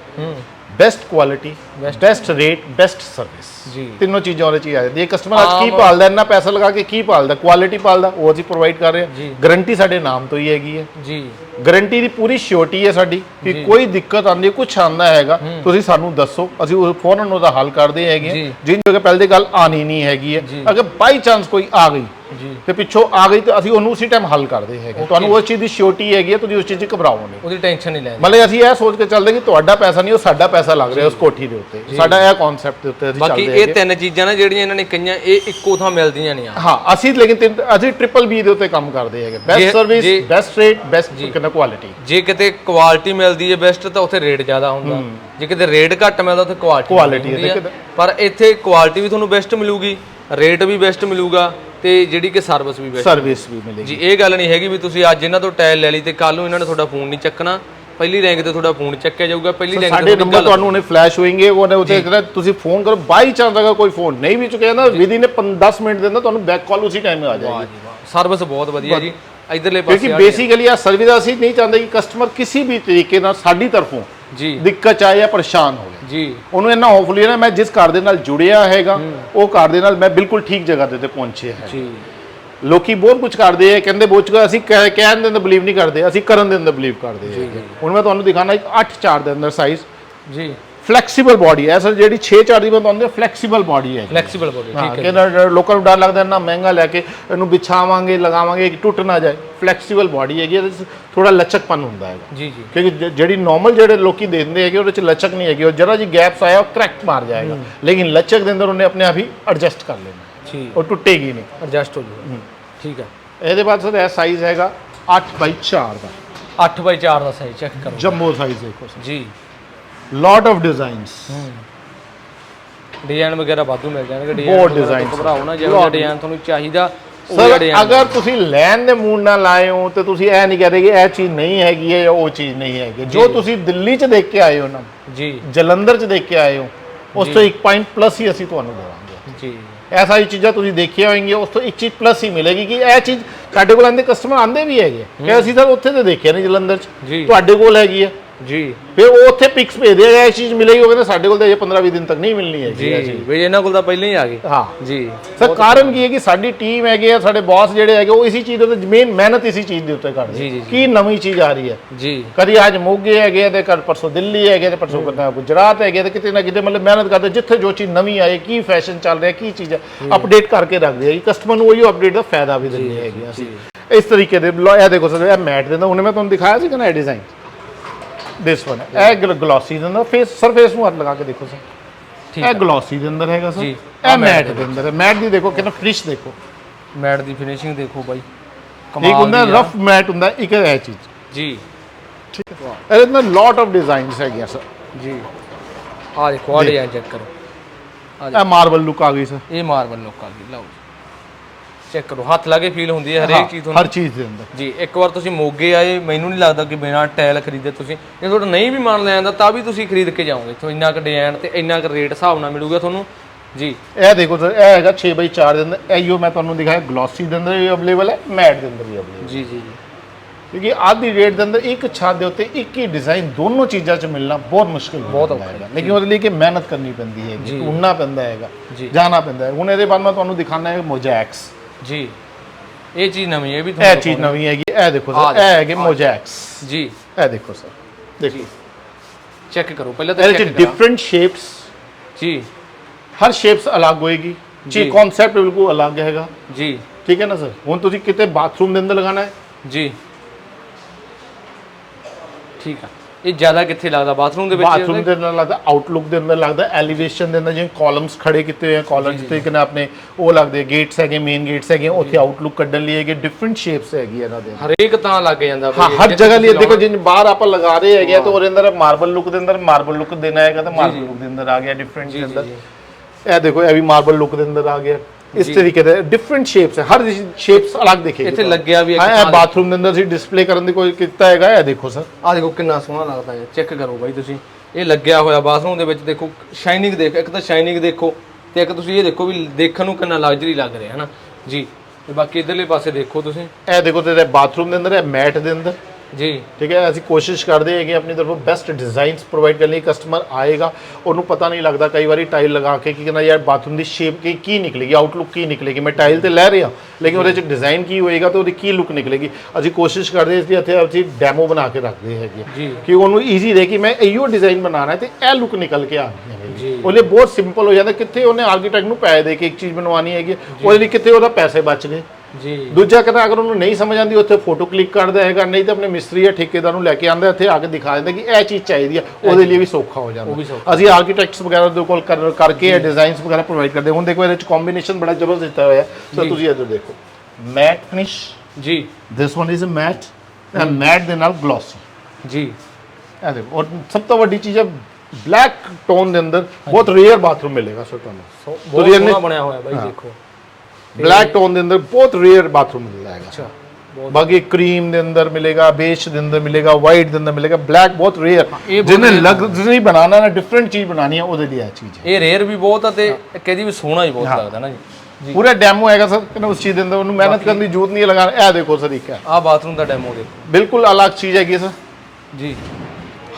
Best quality best rate best service ਜੀ। ਤਿੰਨੋਂ ਚੀਜ਼ਾਂ ਉਹਦੇ ਚ ਹੀ ਆ ਜਾਂਦੀ ਹੈ ਕਸਟਮਰ ਅੱਜ ਕੀ ਭਾਲਦਾ ਇੰਨਾ ਪੈਸਾ ਲਗਾ ਕੇ ਕੀ ਭਾਲਦਾ ਕੁਆਲਿਟੀ ਭਾਲਦਾ ਉਹ ਅਸੀਂ ਪ੍ਰੋਵਾਈਡ ਕਰ ਰਹੇ। ਹਾਂ। ਗਾਰੰਟੀ ਸਾਡੇ ਨਾਮ ਤੋਂ ਹੀ ਹੈਗੀ ਹੈ। ਜੀ। ਗਾਰੰਟੀ ਦੀ ਪੂਰੀ ਸ਼ਿਓਰਟੀ ਹੈ ਸਾਡੀ ਕਿ ਕੋਈ ਦਿੱਕਤ ਆਉਂਦੀ ਕੁਝ ਆਉਂਦਾ ਹੈਗਾ ਤੁਸੀਂ ਸਾਨੂੰ ਦੱਸੋ। ਅਸੀਂ ਉਹ ਫੌਰਨ ਉਹਦਾ ਹੱਲ ਕਰਦੇ ਹੈਗੇ। ਜਿਨ ਜਗ੍ਹਾ ਪਹਿਲੇ ਦੀ ਗੱਲ ਆਣੀ ਨਹੀਂ ਹੈਗੀ ਹੈ। ਅਗਰ ਬਾਈ ਚਾਂਸ ਕੋਈ ਆ ਗਈ ਜੀ। ਤੇ ਪਿੱਛੋਂ ਆ ਗਈ ਤਾਂ ਅਸੀਂ ਉਹਨੂੰ ਉਸੇ ਟਾਈਮ ਹੱਲ ਕਰਦੇ ਹੈਗੇ ਤੁਹਾਨੂੰ ਉਸ ਚੀਜ਼ ਦੀ ਸ਼ਿਓਰਟੀ ਹੈਗੀ ਹੈ ਤੁਸੀਂ ਉਸ ਚੀਜ਼ 'ਚ ਘਬਰਾਓ ਨਹੀਂ ਉਹਦੀ ਟੈਨਸ਼ਨ ਨਹੀਂ ਲੈਣੀ। ਮਤਲਬ ਅਸੀਂ ਇਹ ਸੋਚ ਕੇ ਚੱਲਦੇ ਕਿ ਤੁਹਾਡਾ ਪੈਸਾ ਨਹੀਂ ਉਹ ਸਾਡਾ ਪੈਸਾ ਲੱਗ ਰਿਹਾ ਉਸ ਕੋਠੀ ਦੇ ਉੱਤੇ। ਸਾਡਾ ਇਹ ਕਨਸੈਪਟ ਦੇ ਉੱਤੇ ਅਸੀਂ ਬਾਕੀ ਚੱਲਦੇ ਇਹ ਤਿੰਨ ਚੀਜ਼ਾਂ ਨੇ ਜਿਹੜੀਆਂ ਇਹਨਾਂ ਨੇ ਕਹੀਆਂ ਇਹ ਇੱਕੋ ਥਾਂ ਮਿਲਦੀਆਂ ਨਹੀਂ ਆ। ਹਾਂ ਅਸੀਂ ਲੇਕਿਨ ਤਿੰਨ- ਅਸੀਂ ਟ੍ਰਿਪਲ ਬੀ ਦੇ ਉੱਤੇ ਕੰਮ ਕਰਦੇ ਹੈਗੇ। ਜੇ- ਬੈਸਟ ਸਰਵਿਸ ਜੇ- ਬੈਸਟ ਰੇਟ ਬੈਸਟ ਕਿੰਨਾ ਕੁਆਲਿਟੀ ਜੇ ਕਿਤੇ ਕੁਆਲਿਟੀ ਮਿਲਦੀ ਹੈ ਬੈਸਟ ਤਾਂ ਉੱਥੇ ਰੇਟ ਜ਼ਿਆਦਾ ਹੁੰਦਾ। ਜੇ ਕਿਤੇ ਰੇਟ ਘੱਟ ਮਿਲਦਾ ਉੱਥੇ ਕੁਆਲਿਟੀ Quality ਹੈ, ਪਰ ਇੱਥੇ ਕੁਆਲਿਟੀ ਵੀ ਤੁਹਾਨੂੰ ਬੈਸਟ ਮਿਲੂਗੀ ਰੇਟ ਵੀ ਬੈਸਟ ਮਿਲੂਗਾ ਤੇ ਜਿਹੜੀ ਕਿ ਸਰਵਿਸ ਵੀ ਬੈਸਟ ਸਰਵਿਸ ਵੀ ਮਿਲੇਗੀ। ਜੀ ਇਹ ਗੱਲ ਨਹੀਂ ਹੈਗੀ ਵੀ ਤੁਸੀਂ ਅੱਜ ਇਹਨਾਂ ਤੋਂ ਟਾਇਲ ਲੈ ਲਈ ਤੇ ਕੱਲ ਨੂੰ ਇਹਨਾਂ ਨੇ ਤੁਹਾਡਾ ਫੋਨ ਨਹੀਂ ਚੱਕਣਾ। ਪਹਿਲੀ ਰੈਂਕ ਤੇ ਤੁਹਾਡਾ ਫੋਨ ਚੱਕਿਆ ਜਾਊਗਾ ਪਹਿਲੀ ਰੈਂਕ ਸਾਡੇ ਨੰਬਰ ਤੁਹਾਨੂੰ ਉਹਨੇ ਫਲੈਸ਼ ਹੋਣਗੇ ਉਹਨੇ ਉੱਤੇ ਕਹਿੰਦਾ ਤੁਸੀਂ ਫੋਨ ਕਰੋ ਬਾਈ ਚਾਂਸ ਅਗਰ ਕੋਈ ਫੋਨ ਨਹੀਂ ਵੀ ਚੁੱਕਿਆ ਨਾ ਵਿਦ ਇਨ 10 ਮਿੰਟ ਦੇ ਅੰਦਰ ਤੁਹਾਨੂੰ ਬੈਕ ਕਾਲ ਉਸੇ ਟਾਈਮ ਆ ਜਾਏਗੀ। ਸਰਵਿਸ ਬਹੁਤ ਵਧੀਆ ਜੀ। ਇਧਰਲੇ ਪਾਸੇ ਕਿਉਂਕਿ ਬੇਸਿਕਲੀ ਆ ਸਰਵਿਸ ਅਸੀਂ ਨਹੀਂ ਚਾਹੁੰਦੇ ਕਿ ਕਸਟਮਰ ਕਿਸੇ ਵੀ ਤਰੀਕੇ ਨਾਲ ਸਾਡੀ ਤਰਫੋਂ ਜੀ। ਦਿੱਕਤ ਚ ਆਏ ਜਾਂ ਪਰੇਸ਼ਾਨ ਹੋਵੇ। ਜੀ। ਉਹਨੂੰ ਇੰਨਾ ਹੋਪਫੁਲੀ ਨਾ ਮੈਂ ਜਿਸ ਘਰ ਦੇ ਨਾਲ ਜੁੜਿਆ ਹੈਗਾ ਉਹ ਘਰ ਦੇ ਨਾਲ ਮੈਂ ਬਿਲਕੁਲ ਠੀਕ ਜਗ੍ਹਾ ਉੱਤੇ ਪਹੁੰਚਿਆ ਹੈ। ਜੀ। ਲੋਕੀ ਬਹੁਤ ਕੁਝ ਕਰਦੇ ਆ ਕਹਿੰਦੇ ਬਹੁਤ ਕੁਝ ਅਸੀਂ ਕਹਿ- ਕਹਿਣ ਦੇ ਅੰਦਰ ਬਲੀਵ ਨਹੀਂ ਕਰਦੇ ਅਸੀਂ ਕਰਨ ਦੇ ਅੰਦਰ ਬਲੀਵ ਕਰਦੇ ਹਾਂ ਹੁਣ ਮੈਂ ਤੁਹਾਨੂੰ ਦਿਖਾਣਾ ਇੱਕ 8 4 ਦੇ ਅੰਦਰ ਸਾਈਜ਼ ਜੀ। ਫਲੈਕਸੀਬਲ ਬਾਡੀ ਹੈ ਅਸਲ ਜਿਹੜੀ 6 4 ਦੀ ਮੈਂ ਤੁਹਾਨੂੰ ਫਲੈਕਸੀਬਲ ਬਾਡੀ ਹੈ ਫਲੈਕਸੀਬਲ ਬੋਡੀ ਹਾਂ ਠੀਕ ਹੈ ਕਿ ਲੋਕਾਂ ਨੂੰ ਡਰ ਲੱਗਦਾ ਨਾ ਮਹਿੰਗਾ ਲੈ ਕੇ ਇਹਨੂੰ ਵਿਛਾਵਾਂਗੇ ਲਗਾਵਾਂਗੇ ਕਿ ਟੁੱਟ ਨਾ ਜਾਏ। ਫਲੈਕਸੀਬਲ ਬਾਡੀ ਹੈਗੀ ਇਹਦੇ 'ਚ ਥੋੜਾ ਲਚਕਪਨ ਹੁੰਦਾ ਹੈਗਾ। ਜੀ ਜੀ। ਕਿਉਂਕਿ ਜ- ਜਿਹੜੀ ਨਾਰਮਲ ਜਿਹੜੇ ਲੋਕੀ ਦੇ ਦਿੰਦੇ ਹੈਗੇ ਉਹਦੇ 'ਚ ਲਚਕ ਨਹੀਂ ਹੈਗੀ ਉਹ ਜਰਾ ਜੀ ਗੈਪਸ ਆਇਆ ਉਹ ਕਰੈਕਟ ਮਾਰ ਜਾਏਗਾ। ਲੇਕਿਨ ਲਚਕ ਦੇ ਅੰਦਰ ਉਹਨੇ ਆਪਣੇ ਆਪ ਹੀ ਐਡਜਸਟ ਕਰ ਲੈਣਾ। ਜੀ। ਉਹ ਟੁੱਟੇਗੀ ਨਹੀਂ। ਐਡਜਸਟ ਹੋ ਜੂਗਾ। ਠੀਕ ਹੈ। ਇਹਦੇ ਬਾਅਦ ਸਰ ਇਹ ਸਾਈਜ਼ ਹੈਗਾ 8 ਬਾਈ 4 ਦਾ। 8 ਬਾਈ 4 ਦਾ ਸਾਈਜ਼ ਚੈੱਕ ਕਰੋ। ਜੰਬੋ ਸਾਈਜ਼ ਦੇਖੋ ਜੀ। ਲੋਟ ਆਫ ਡਿਜ਼ਾਈਨਸ ਡਿਜ਼ਾਈਨ ਵਗੈਰਾ ਵਾਧੂ ਮਿਲ ਜਾਣਗੇ। ਬਹੁਤ designs ਘਬਰਾਓ ਨਾ ਜਿਹੜਾ ਡਿਜ਼ਾਈਨ ਤੁਹਾਨੂੰ ਚਾਹੀਦਾ ਸਰ ਅਗਰ ਤੁਸੀਂ ਲੈਣ ਦੇ ਮੂਡ ਨਾਲ ਆਏ ਹੋ ਤੇ ਤੁਸੀਂ ਇਹ ਨਹੀਂ ਕਹਦੇ ਕਿ ਇਹ ਚੀਜ਼ ਨਹੀਂ ਹੈਗੀ ਹੈ ਜਾਂ ਉਹ ਚੀਜ਼ ਨਹੀਂ ਹੈਗੀ। ਜੋ ਤੁਸੀਂ ਦਿੱਲੀ 'ਚ ਦੇਖ ਕੇ ਆਏ ਹੋ ਨਾ ਜੀ। ਜਲੰਧਰ 'ਚ ਦੇਖ ਕੇ ਆਏ ਹੋ ਉਸ ਤੋਂ ਇੱਕ ਪੁਆਇੰਟ ਪਲੱਸ ਹੀ ਅਸੀਂ ਤੁਹਾਨੂੰ ਦੇਵਾਂਗੇ। ਜੀ। ਇਹ ਸਾਰੀ ਚੀਜ਼ਾਂ ਤੁਸੀਂ ਦੇਖੀਆਂ ਹੋਣਗੀਆਂ ਉਸ ਤੋਂ ਇੱਕ ਚੀਜ਼ ਪਲੱਸ ਹੀ ਮਿਲੇਗੀ ਕਿ ਇਹ ਚੀਜ਼ ਸਾਡੇ ਕੋਲ ਆਂਦੇ ਕਸਟਮਰ ਆਂਦੇ ਵੀ ਹੈਗੇ ਕਿ ਅਸੀਂ ਤਾਂ ਉੱਥੇ ਤੇ ਦੇਖਿਆ ਨਹੀਂ ਜਲੰਧਰ 'ਚ। ਤੁਹਾਡੇ ਕੋਲ ਹੈਗੀ ਹੈ ਜੀ। ਫਿਰ ਉਹ ਉੱਥੇ ਪਿਕਸ ਭੇਜਦੇ ਆ ਇਹ ਚੀਜ਼ ਮਿਲੇਗੀ ਉਹ ਕਹਿੰਦੇ ਸਾਡੇ ਕੋਲ ਤਾਂ ਇਹ 15-20 ਦਿਨ ਤੱਕ ਨਹੀਂ ਮਿਲਣੀ ਇਹ ਜੀ ਚੀਜ਼। ਵੀ ਇਹਨਾਂ ਕੋਲ ਤਾਂ ਪਹਿਲਾਂ ਹੀ ਆ ਗਏ ਹਾਂ। ਜੀ। ਸਰ ਕਾਰਨ ਕੀ ਹੈ ਕਿ ਸਾਡੀ ਟੀਮ ਹੈਗੇ ਆ ਸਾਡੇ ਬਾਸ ਜਿਹੜੇ ਹੈਗੇ ਉਹ ਇਸੀ ਚੀਜ਼ ਦੇ ਉੱਤੇ ਮੇਨ ਮਿਹਨਤ ਇਸੀ ਚੀਜ਼ ਦੇ ਉੱਤੇ ਕਰਦੇ ਜੀ, ਜੀ, ਜੀ। ਕੀ ਨਵੀਂ ਚੀਜ਼ ਆ ਰਹੀ ਹੈ? ਜੀ। ਕਦੀ ਅੱਜ ਮੋਗੇ ਹੈਗੇ ਆ ਤੇ ਕੱਲ ਪਰਸੋਂ ਦਿੱਲੀ ਹੈਗੇ ਤੇ ਪਰਸੋਂ ਕਦਾ ਗੁਜਰਾਤ ਹੈਗੇ ਤੇ ਕਿਤੇ ਨਾ ਕਿਤੇ ਮਤਲਬ ਮਿਹਨਤ ਕਰਦੇ ਜਿੱਥੇ ਜੋ ਚੀਜ਼ ਨਵੀਂ ਆਏ ਕੀ ਫੈਸ਼ਨ ਚੱਲ ਰਿਹਾ ਕੀ ਚੀਜ਼ ਹੈ। ਅਪਡੇਟ ਕਰਕੇ ਰੱਖਦੇ ਆ ਕਸਟਮਰ ਨੂੰ ਉਹੀ ਅਪਡੇਟ ਦਾ ਫਾਇਦਾ ਵੀ ਦਿੰਦੇ ਹੈਗੇ ਆ ਅਸੀਂ। ਇਸ ਤਰੀਕੇ ਦੇ ਇਹ ਦੇਖੋ ਸਰ ਇਹ ਮੈਟ ਦੇ ਅੰਦਰ ਉਹਨੇ ਮੈਂ ਤੁਹਾਨੂੰ ਦਿਖਾਇਆ ਸੀ ਕਿ ਨਾ ਇਹ ਡਿਜ਼ਾਈਨ ਦਿਸ ਵਨ ਇਹ ਗਲੋਸੀ ਦੇ ਅੰਦਰ ਫੇਸ ਸਰਫੇਸ ਨੂੰ ਹੱਥ ਲਗਾ ਕੇ ਦੇਖੋ ਸਰ। ਠੀਕ ਇਹ ਗਲੋਸੀ ਦੇ ਅੰਦਰ ਹੈਗਾ ਸਰ। ਜੀ। ਇਹ ਮੈਟ ਦੇ ਅੰਦਰ ਹੈ। ਮੈਟ ਦੀ ਦੇਖੋ ਕਿੰਨਾ ਫਿਨਿਸ਼ ਦੇਖੋ। ਮੈਟ ਦੀ ਫਿਨਿਸ਼ਿੰਗ ਦੇਖੋ ਬਾਈ। ਇੱਕ ਹੁੰਦਾ ਦੀ ਆ। ਰਫ ਮੈਟ ਹੁੰਦਾ ਇੱਕ ਇਹ ਚੀਜ਼। ਜੀ। ਠੀਕ ਹੈ। ਇਹਦੇ ਅੰਦਰ ਲੋਟ ਆਫ ਡਿਜ਼ਾਈਨਸ ਹੈਗੀਆਂ ਸਰ। ਜੀ। ਆ ਦੇਖੋ ਆ ਡਿਜ਼ਾਈਨ ਚੈੱਕ ਕਰੋ। ਇਹ ਮਾਰਬਲ ਲੁੱਕ ਆ ਗਈ ਸਰ। ਇਹ ਮਾਰਬਲ ਲੋਕਾਂ ਦੀ ਲਓ ਚੈੱਕ ਕਰੋ। ਹੱਥ ਲਾ ਕੇ ਫੀਲ ਹੁੰਦੀ ਹੈ ਹਰੇਕ ਚੀਜ਼ ਹਰ ਤੁਹਾਨੂੰ ਚੀਜ਼ ਦੇ ਅੰਦਰ। ਜੀ ਇੱਕ ਵਾਰ ਤੁਸੀਂ ਮੋਗੇ ਆਏ ਮੈਨੂੰ ਨਹੀਂ ਲੱਗਦਾ ਕਿ ਬਿਨਾਂ ਟਾਇਲ ਖਰੀਦੇ ਤੁਸੀਂ। ਜੇ ਤੁਹਾਡਾ ਨਹੀਂ ਵੀ ਮਨ ਲੈ ਜਾਂਦਾ ਤਾਂ ਵੀ ਤੁਸੀਂ ਖਰੀਦ ਕੇ ਜਾਓਗੇ। ਤੋਂ ਇੰਨਾ ਕੁ ਡਿਜ਼ਾਈਨ ਤੇ ਇੰਨਾ ਕੁ ਰੇਟ ਹਿਸਾਬ ਨਾਲ ਮਿਲੂਗਾ ਤੁਹਾਨੂੰ। ਜੀ। ਇਹ ਦੇਖੋ ਸਰ ਇਹ ਹੈਗਾ 6 ਬਾਈ 4 ਦੇ ਅੰਦਰ। ਇਹੋ ਮੈਂ ਤੁਹਾਨੂੰ ਦਿਖਾਇਆ ਗਲੋਸੀ ਦੇ ਅੰਦਰ ਵੀ ਅਵੇਲੇਬਲ ਹੈ ਮੈਟ ਦੇ ਅੰਦਰ ਵੀ ਅਵੇਲੇਬਲ ਜੀ ਜੀ ਜੀ। ਕਿਉਂਕਿ ਅੱਜ ਦੀ ਰੇਟ ਦੇ ਅੰਦਰ ਇੱਕ ਛੱਤ ਦੇ ਉੱਤੇ ਇੱਕ ਹੀ ਡਿਜ਼ਾਈਨ ਦੋਨੋਂ ਚੀਜ਼ਾਂ 'ਚ ਮਿਲਣਾ ਬਹੁਤ ਮੁਸ਼ਕਿਲ ਬਹੁਤ ਔਖਾ ਹੈ। ਲੇਕਿਨ ਉਹਦੇ ਲਈ ਕਿ ਮਿਹਨਤ ਕਰਨੀ ਪੈਂਦੀ ਹੈ ਢੂੰਡਣਾ ਪੈਂਦਾ ਹੈਗਾ ਜੀ। ਜਾਣਾ ਪੈਂਦਾ ਹੈ। ਹੁਣ ਇਹਦੇ ਬਾਅਦ ਮੈਂ ਤੁਹਾਨੂੰ ਦਿਖਾਣਾ ਹੈ ਮੋਜੈਕਸ। ਜੀ। ਇਹ ਚੀਜ਼ ਨਵੀਂ ਹੈ ਇਹ ਵੀ ਇਹ ਤੁਹਾਨੂੰ ਚੀਜ਼ ਨਵੀਂ ਹੈਗੀ। ਇਹ ਦੇਖੋ ਸਰ ਇਹ ਹੈਗੇ ਮੋਜੈਕਸ ਜੀ। ਇਹ ਦੇਖੋ ਸਰ ਦੇਖੋ। ਚੈੱਕ ਕਰੋ ਪਹਿਲਾਂ ਤਾਂ ਇਹਦੇ ਚੈੱਕ ਚ ਕਰਾਂ। ਡਿਫਰੈਂਟ ਸ਼ੇਪਸ ਜੀ। ਹਰ ਸ਼ੇਪਸ ਅਲੱਗ ਹੋਏਗੀ। ਜੀ। ਜੀ। ਕਨਸੈਪਟ ਬਿਲਕੁਲ ਅਲੱਗ ਹੈਗਾ। ਜੀ। ਠੀਕ ਹੈ ਨਾ ਸਰ? ਹੁਣ ਤੁਸੀਂ ਕਿਤੇ ਬਾਥਰੂਮ ਦੇ ਅੰਦਰ ਲਗਾਣਾ ਹੈ? ਜੀ। ਠੀਕ ਆ ਇਹ ਜ਼ਿਆਦਾ ਕਿੱਥੇ ਲੱਗਦਾ? ਬਾਥਰੂਮ ਦੇ ਵਿੱਚ ਬਾਥਰੂਮ ਦੇ ਅੰਦਰ ਲੱਗਦਾ ਆਊਟਲੁੱਕ ਦੇ ਅੰਦਰ ਲੱਗਦਾ ਐਲੀਵੇਸ਼ਨ ਦੇ ਅੰਦਰ ਜਿਵੇਂ ਕਾਲਮਸ ਖੜੇ ਕੀਤੇ ਹੋਏ ਆ ਕਾਲਮਸ ਤੇ ਕਿਨੇ ਆਪਣੇ ਉਹ ਲੱਗਦੇ ਗੇਟਸ ਹੈਗੇ ਮੇਨ ਗੇਟਸ ਹੈਗੇ ਉੱਥੇ ਆਊਟਲੁੱਕ ਕੱਢਣ ਲਈ ਹੈਗੇ ਡਿਫਰੈਂਟ ਸ਼ੇਪਸ ਹੈਗੀ ਇਹਨਾਂ ਦੇ। ਹਰੇਕ ਤਾਂ ਲੱਗ ਜਾਂਦਾ ਹਾਂ ਹਰ ਜਗ੍ਹਾ ਲਈ ਦੇਖੋ ਜਿੰਨ ਬਾਹਰ ਆਪਾਂ ਲਗਾ ਰਹੇ ਹੈਗੇ ਆ ਤਾਂ ਉਹਦੇ ਅੰਦਰ ਮਾਰਬਲ ਲੁੱਕ ਦੇ ਅੰਦਰ ਮਾਰਬਲ ਲੁੱਕ ਦੇਣਾ ਹੈਗਾ ਤਾਂ ਮਾਰਬਲ ਲੁੱਕ ਦੇ ਅੰਦਰ ਆ ਗਿਆ ਡਿਫਰੈਂਟ ਦੇ ਅੰਦਰ। ਇਹ ਦੇਖੋ ਇਹ ਵੀ ਮਾਰਬਲ ਲੁੱਕ ਦੇ ਅੰਦਰ ਆ ਗਿਆ। ਇਸ ਤਰੀਕੇ ਦੇ ਡਿਫਰੈਂਟ ਸ਼ੇਪਸ ਹੈ। ਹਰ ਸ਼ੇਪਸ ਅਲੱਗ ਦਿਖੇਗੀ ਇੱਥੇ ਲੱਗਿਆ ਵੀ ਹਾਂ ਇਹ ਬਾਥਰੂਮ ਦੇ ਅੰਦਰ ਸੀ ਡਿਸਪਲੇ ਕਰਨ ਦੀ ਕੋਈ ਕੀਤਾ ਹੈਗਾ? ਇਹ ਦੇਖੋ ਸਰ। ਆ ਦੇਖੋ ਕਿੰਨਾ ਸੋਹਣਾ ਲੱਗਦਾ ਹੈ। ਚੈੱਕ ਕਰੋ ਬਾਈ ਤੁਸੀਂ। ਇਹ ਲੱਗਿਆ ਹੋਇਆ ਬਾਥਰੂਮ ਦੇ ਵਿੱਚ ਦੇਖੋ ਸ਼ਾਈਨਿੰਗ ਦੇਖ ਇੱਕ ਤਾਂ ਸ਼ਾਈਨਿੰਗ ਦੇਖੋ ਤੇ ਇੱਕ ਤੁਸੀਂ ਇਹ ਦੇਖੋ ਵੀ ਦੇਖਣ ਨੂੰ ਕਿੰਨਾ ਲਗਜ਼ਰੀ ਲੱਗ ਰਿਹਾ ਹੈ ਨਾ। ਜੀ। ਤੇ ਬਾਕੀ ਇਧਰਲੇ ਪਾਸੇ ਦੇਖੋ ਤੁਸੀਂ। ਇਹ ਦੇਖੋ ਤੇ ਬਾਥਰੂਮ ਦੇ ਅੰਦਰ ਹੈ ਮੈਟ ਦੇ ਅੰਦਰ। ਜੀ। ਠੀਕ ਹੈ ਅਸੀਂ ਕੋਸ਼ਿਸ਼ ਕਰਦੇ ਹਾਂ ਕਿ ਆਪਣੀ ਤਰਫੋਂ ਬੈਸਟ ਡਿਜ਼ਾਈਨਸ ਪ੍ਰੋਵਾਈਡ ਕਰਨ ਲਈ ਕਸਟਮਰ ਆਏਗਾ। ਉਹਨੂੰ ਪਤਾ ਨਹੀਂ ਲੱਗਦਾ ਕਈ ਵਾਰੀ ਟਾਈਲ ਲਗਾ ਕੇ ਕਿ ਕਹਿੰਦਾ ਯਾਰ ਬਾਥਰੂਮ ਦੀ ਸ਼ੇਪ ਕੀ ਕੀ ਨਿਕਲੇਗੀ? ਆਊਟਲੁੱਕ ਕੀ ਨਿਕਲੇਗੀ? ਮੈਂ ਟਾਈਲ ਤੇ ਲੈ ਰਿਹਾ ਲੇਕਿਨ ਉਹਦੇ ਚ ਡਿਜ਼ਾਈਨ ਕੀ ਹੋਏਗਾ ਤੇ ਉਹਦੀ ਕੀ ਲੁੱਕ ਨਿਕਲੇਗੀ? ਅਸੀਂ ਕੋਸ਼ਿਸ਼ ਕਰਦੇ ਹਾਂ ਕਿ ਇੱਥੇ ਅਸੀਂ ਡੈਮੋ ਬਣਾ ਕੇ ਰੱਖਦੇ ਹੈਗੇ ਕਿ ਉਹਨੂੰ ਈਜ਼ੀ ਰਹੇ ਕਿ ਮੈਂ ਇਹੋ ਡਿਜ਼ਾਈਨ ਬਣਾਉਣਾ ਹੈ ਤੇ ਇਹ ਲੁੱਕ ਨਿਕਲ ਕੇ ਆਣੀ ਹੈ। ਉਹਲੇ ਬਹੁਤ ਸਿੰਪਲ ਹੋ ਜਾਂਦਾ ਕਿੱਥੇ ਉਹਨੇ ਆਰਕੀਟੈਕਟ ਨੂੰ ਪੈਸੇ ਦੇ ਕੇ ਇੱਕ ਚੀਜ਼ ਬਣਵਾਉਣੀ ਹੈਗੀ ਉਹਦੇ ਲਈ ਕਿੱਥੇ ਉਹਦਾ ਪੈਸੇ ਬਚ ਗਏ? ਜੀ। ਦੂਜਾ ਕਹਿੰਦਾ ਅਗਰ ਉਹਨੂੰ ਨਹੀਂ ਸਮਝ ਆਉਂਦੀ ਉੱਥੇ ਫੋਟੋ ਕਲਿੱਕ ਕਰਦਾ ਹੈਗਾ ਨਹੀਂ ਤਾਂ ਆਪਣੇ ਮਿਸਤਰੀ ਜਾਂ ਠੇਕੇਦਾਰ ਨੂੰ ਲੈ ਕੇ ਆਂਦਾ ਇੱਥੇ ਆ ਕੇ ਦਿਖਾ ਦਿੰਦਾ ਕਿ ਇਹ ਚੀਜ਼ ਚਾਹੀਦੀ ਆ ਉਹਦੇ ਲਈ ਵੀ ਸੌਖਾ ਹੋ ਜਾਂਦਾ। ਅਸੀਂ ਆਰਕੀਟੈਕਟਸ ਵਗੈਰਾ ਦੇ ਕੋਲ ਕਰ- ਕਰਕੇ ਇਹ ਡਿਜ਼ਾਈਨਸ ਵਗੈਰਾ ਪ੍ਰੋਵਾਈਡ ਕਰਦੇ। ਹੁਣ ਦੇਖੋ ਇਹਦੇ ਵਿੱਚ ਕੰਬੀਨੇਸ਼ਨ ਬੜਾ ਜ਼ਬਰਦਸਤ ਦਿੱਤਾ ਹੋਇਆ ਸੋ। ਤੁਸੀਂ ਇੱਧਰ ਦੇਖੋ। ਮੈਟ ਫਿਨਿਸ਼ ਜੀ। This one is a matte and matte ਦੇ ਨਾਲ ਗਲੋਸੀ ਜੀ। ਇਹ ਦੇਖੋ ਔਰ ਸਭ ਤੋਂ ਵੱਡੀ ਚੀਜ਼ ਹੈ ਬਲੈਕ ਟੋਨ ਦੇ ਅੰਦਰ ਬਹੁਤ ਰੇਅਰ ਬਾਥਰੂਮ ਮਿਲੇਗਾ ਸੋ ਤੁਹਾਨੂੰ ਬਹੁਤ ਸੋਹਣਾ ਬਣਿਆ ਹੋਇਆ ਬਾਈ ਦੇਖੋ। ਬਲੈਕ ਟੋਨ ਦੇ ਅੰਦਰ ਬਹੁਤ ਰੇਅਰ ਬਾਥਰੂਮ ਮਿਲਦਾ ਹੈਗਾ। ਅੱਛਾ ਬਾਕੀ ਕਰੀਮ ਦੇ ਅੰਦਰ ਮਿਲੇਗਾ ਬੇਜ ਦੇ ਅੰਦਰ ਮਿਲੇਗਾ ਵਾਈਟ ਦੇ ਅੰਦਰ ਮਿਲੇਗਾ ਬਲੈਕ ਬਹੁਤ ਰੇਅਰ ਜਿਹਨੇ ਲਗਜ਼ਰੀ ਬਣਾਉਣਾ ਨਾ ਡਿਫਰੈਂਟ ਚੀਜ਼ ਬਣਾਉਣੀ ਹੈ ਉਹਦੇ ਲਈ ਇਹ ਚੀਜ਼ ਹੈ। ਇਹ ਰੇਅਰ ਵੀ ਬਹੁਤ ਆ ਤੇ ਇੱਕ ਇਹਦੀ ਵੀ ਸੋਹਣਾ ਹੀ ਬਹੁਤ ਲੱਗਦਾ ਨਾ ਜੀ। ਪੂਰਾ ਡੈਮੋ ਹੈਗਾ ਸਰ ਕਿ ਉਸ ਚੀਜ਼ ਦੇ ਅੰਦਰ ਉਹਨੂੰ ਮਿਹਨਤ ਕਰਨ ਦੀ ਜ਼ਰੂਰਤ ਨਹੀਂ ਹੈ ਲਗਾਉਣਾ ਇਹ ਦੇਖੋ ਸਰ ਇੱਕ ਹੈ। ਆਹ ਬਾਥਰੂਮ ਦਾ ਡੈਮੋ ਦੇਖੋ ਬਿਲਕੁਲ ਅਲੱਗ ਚੀਜ਼ ਹੈਗੀ ਸਰ। ਜੀ।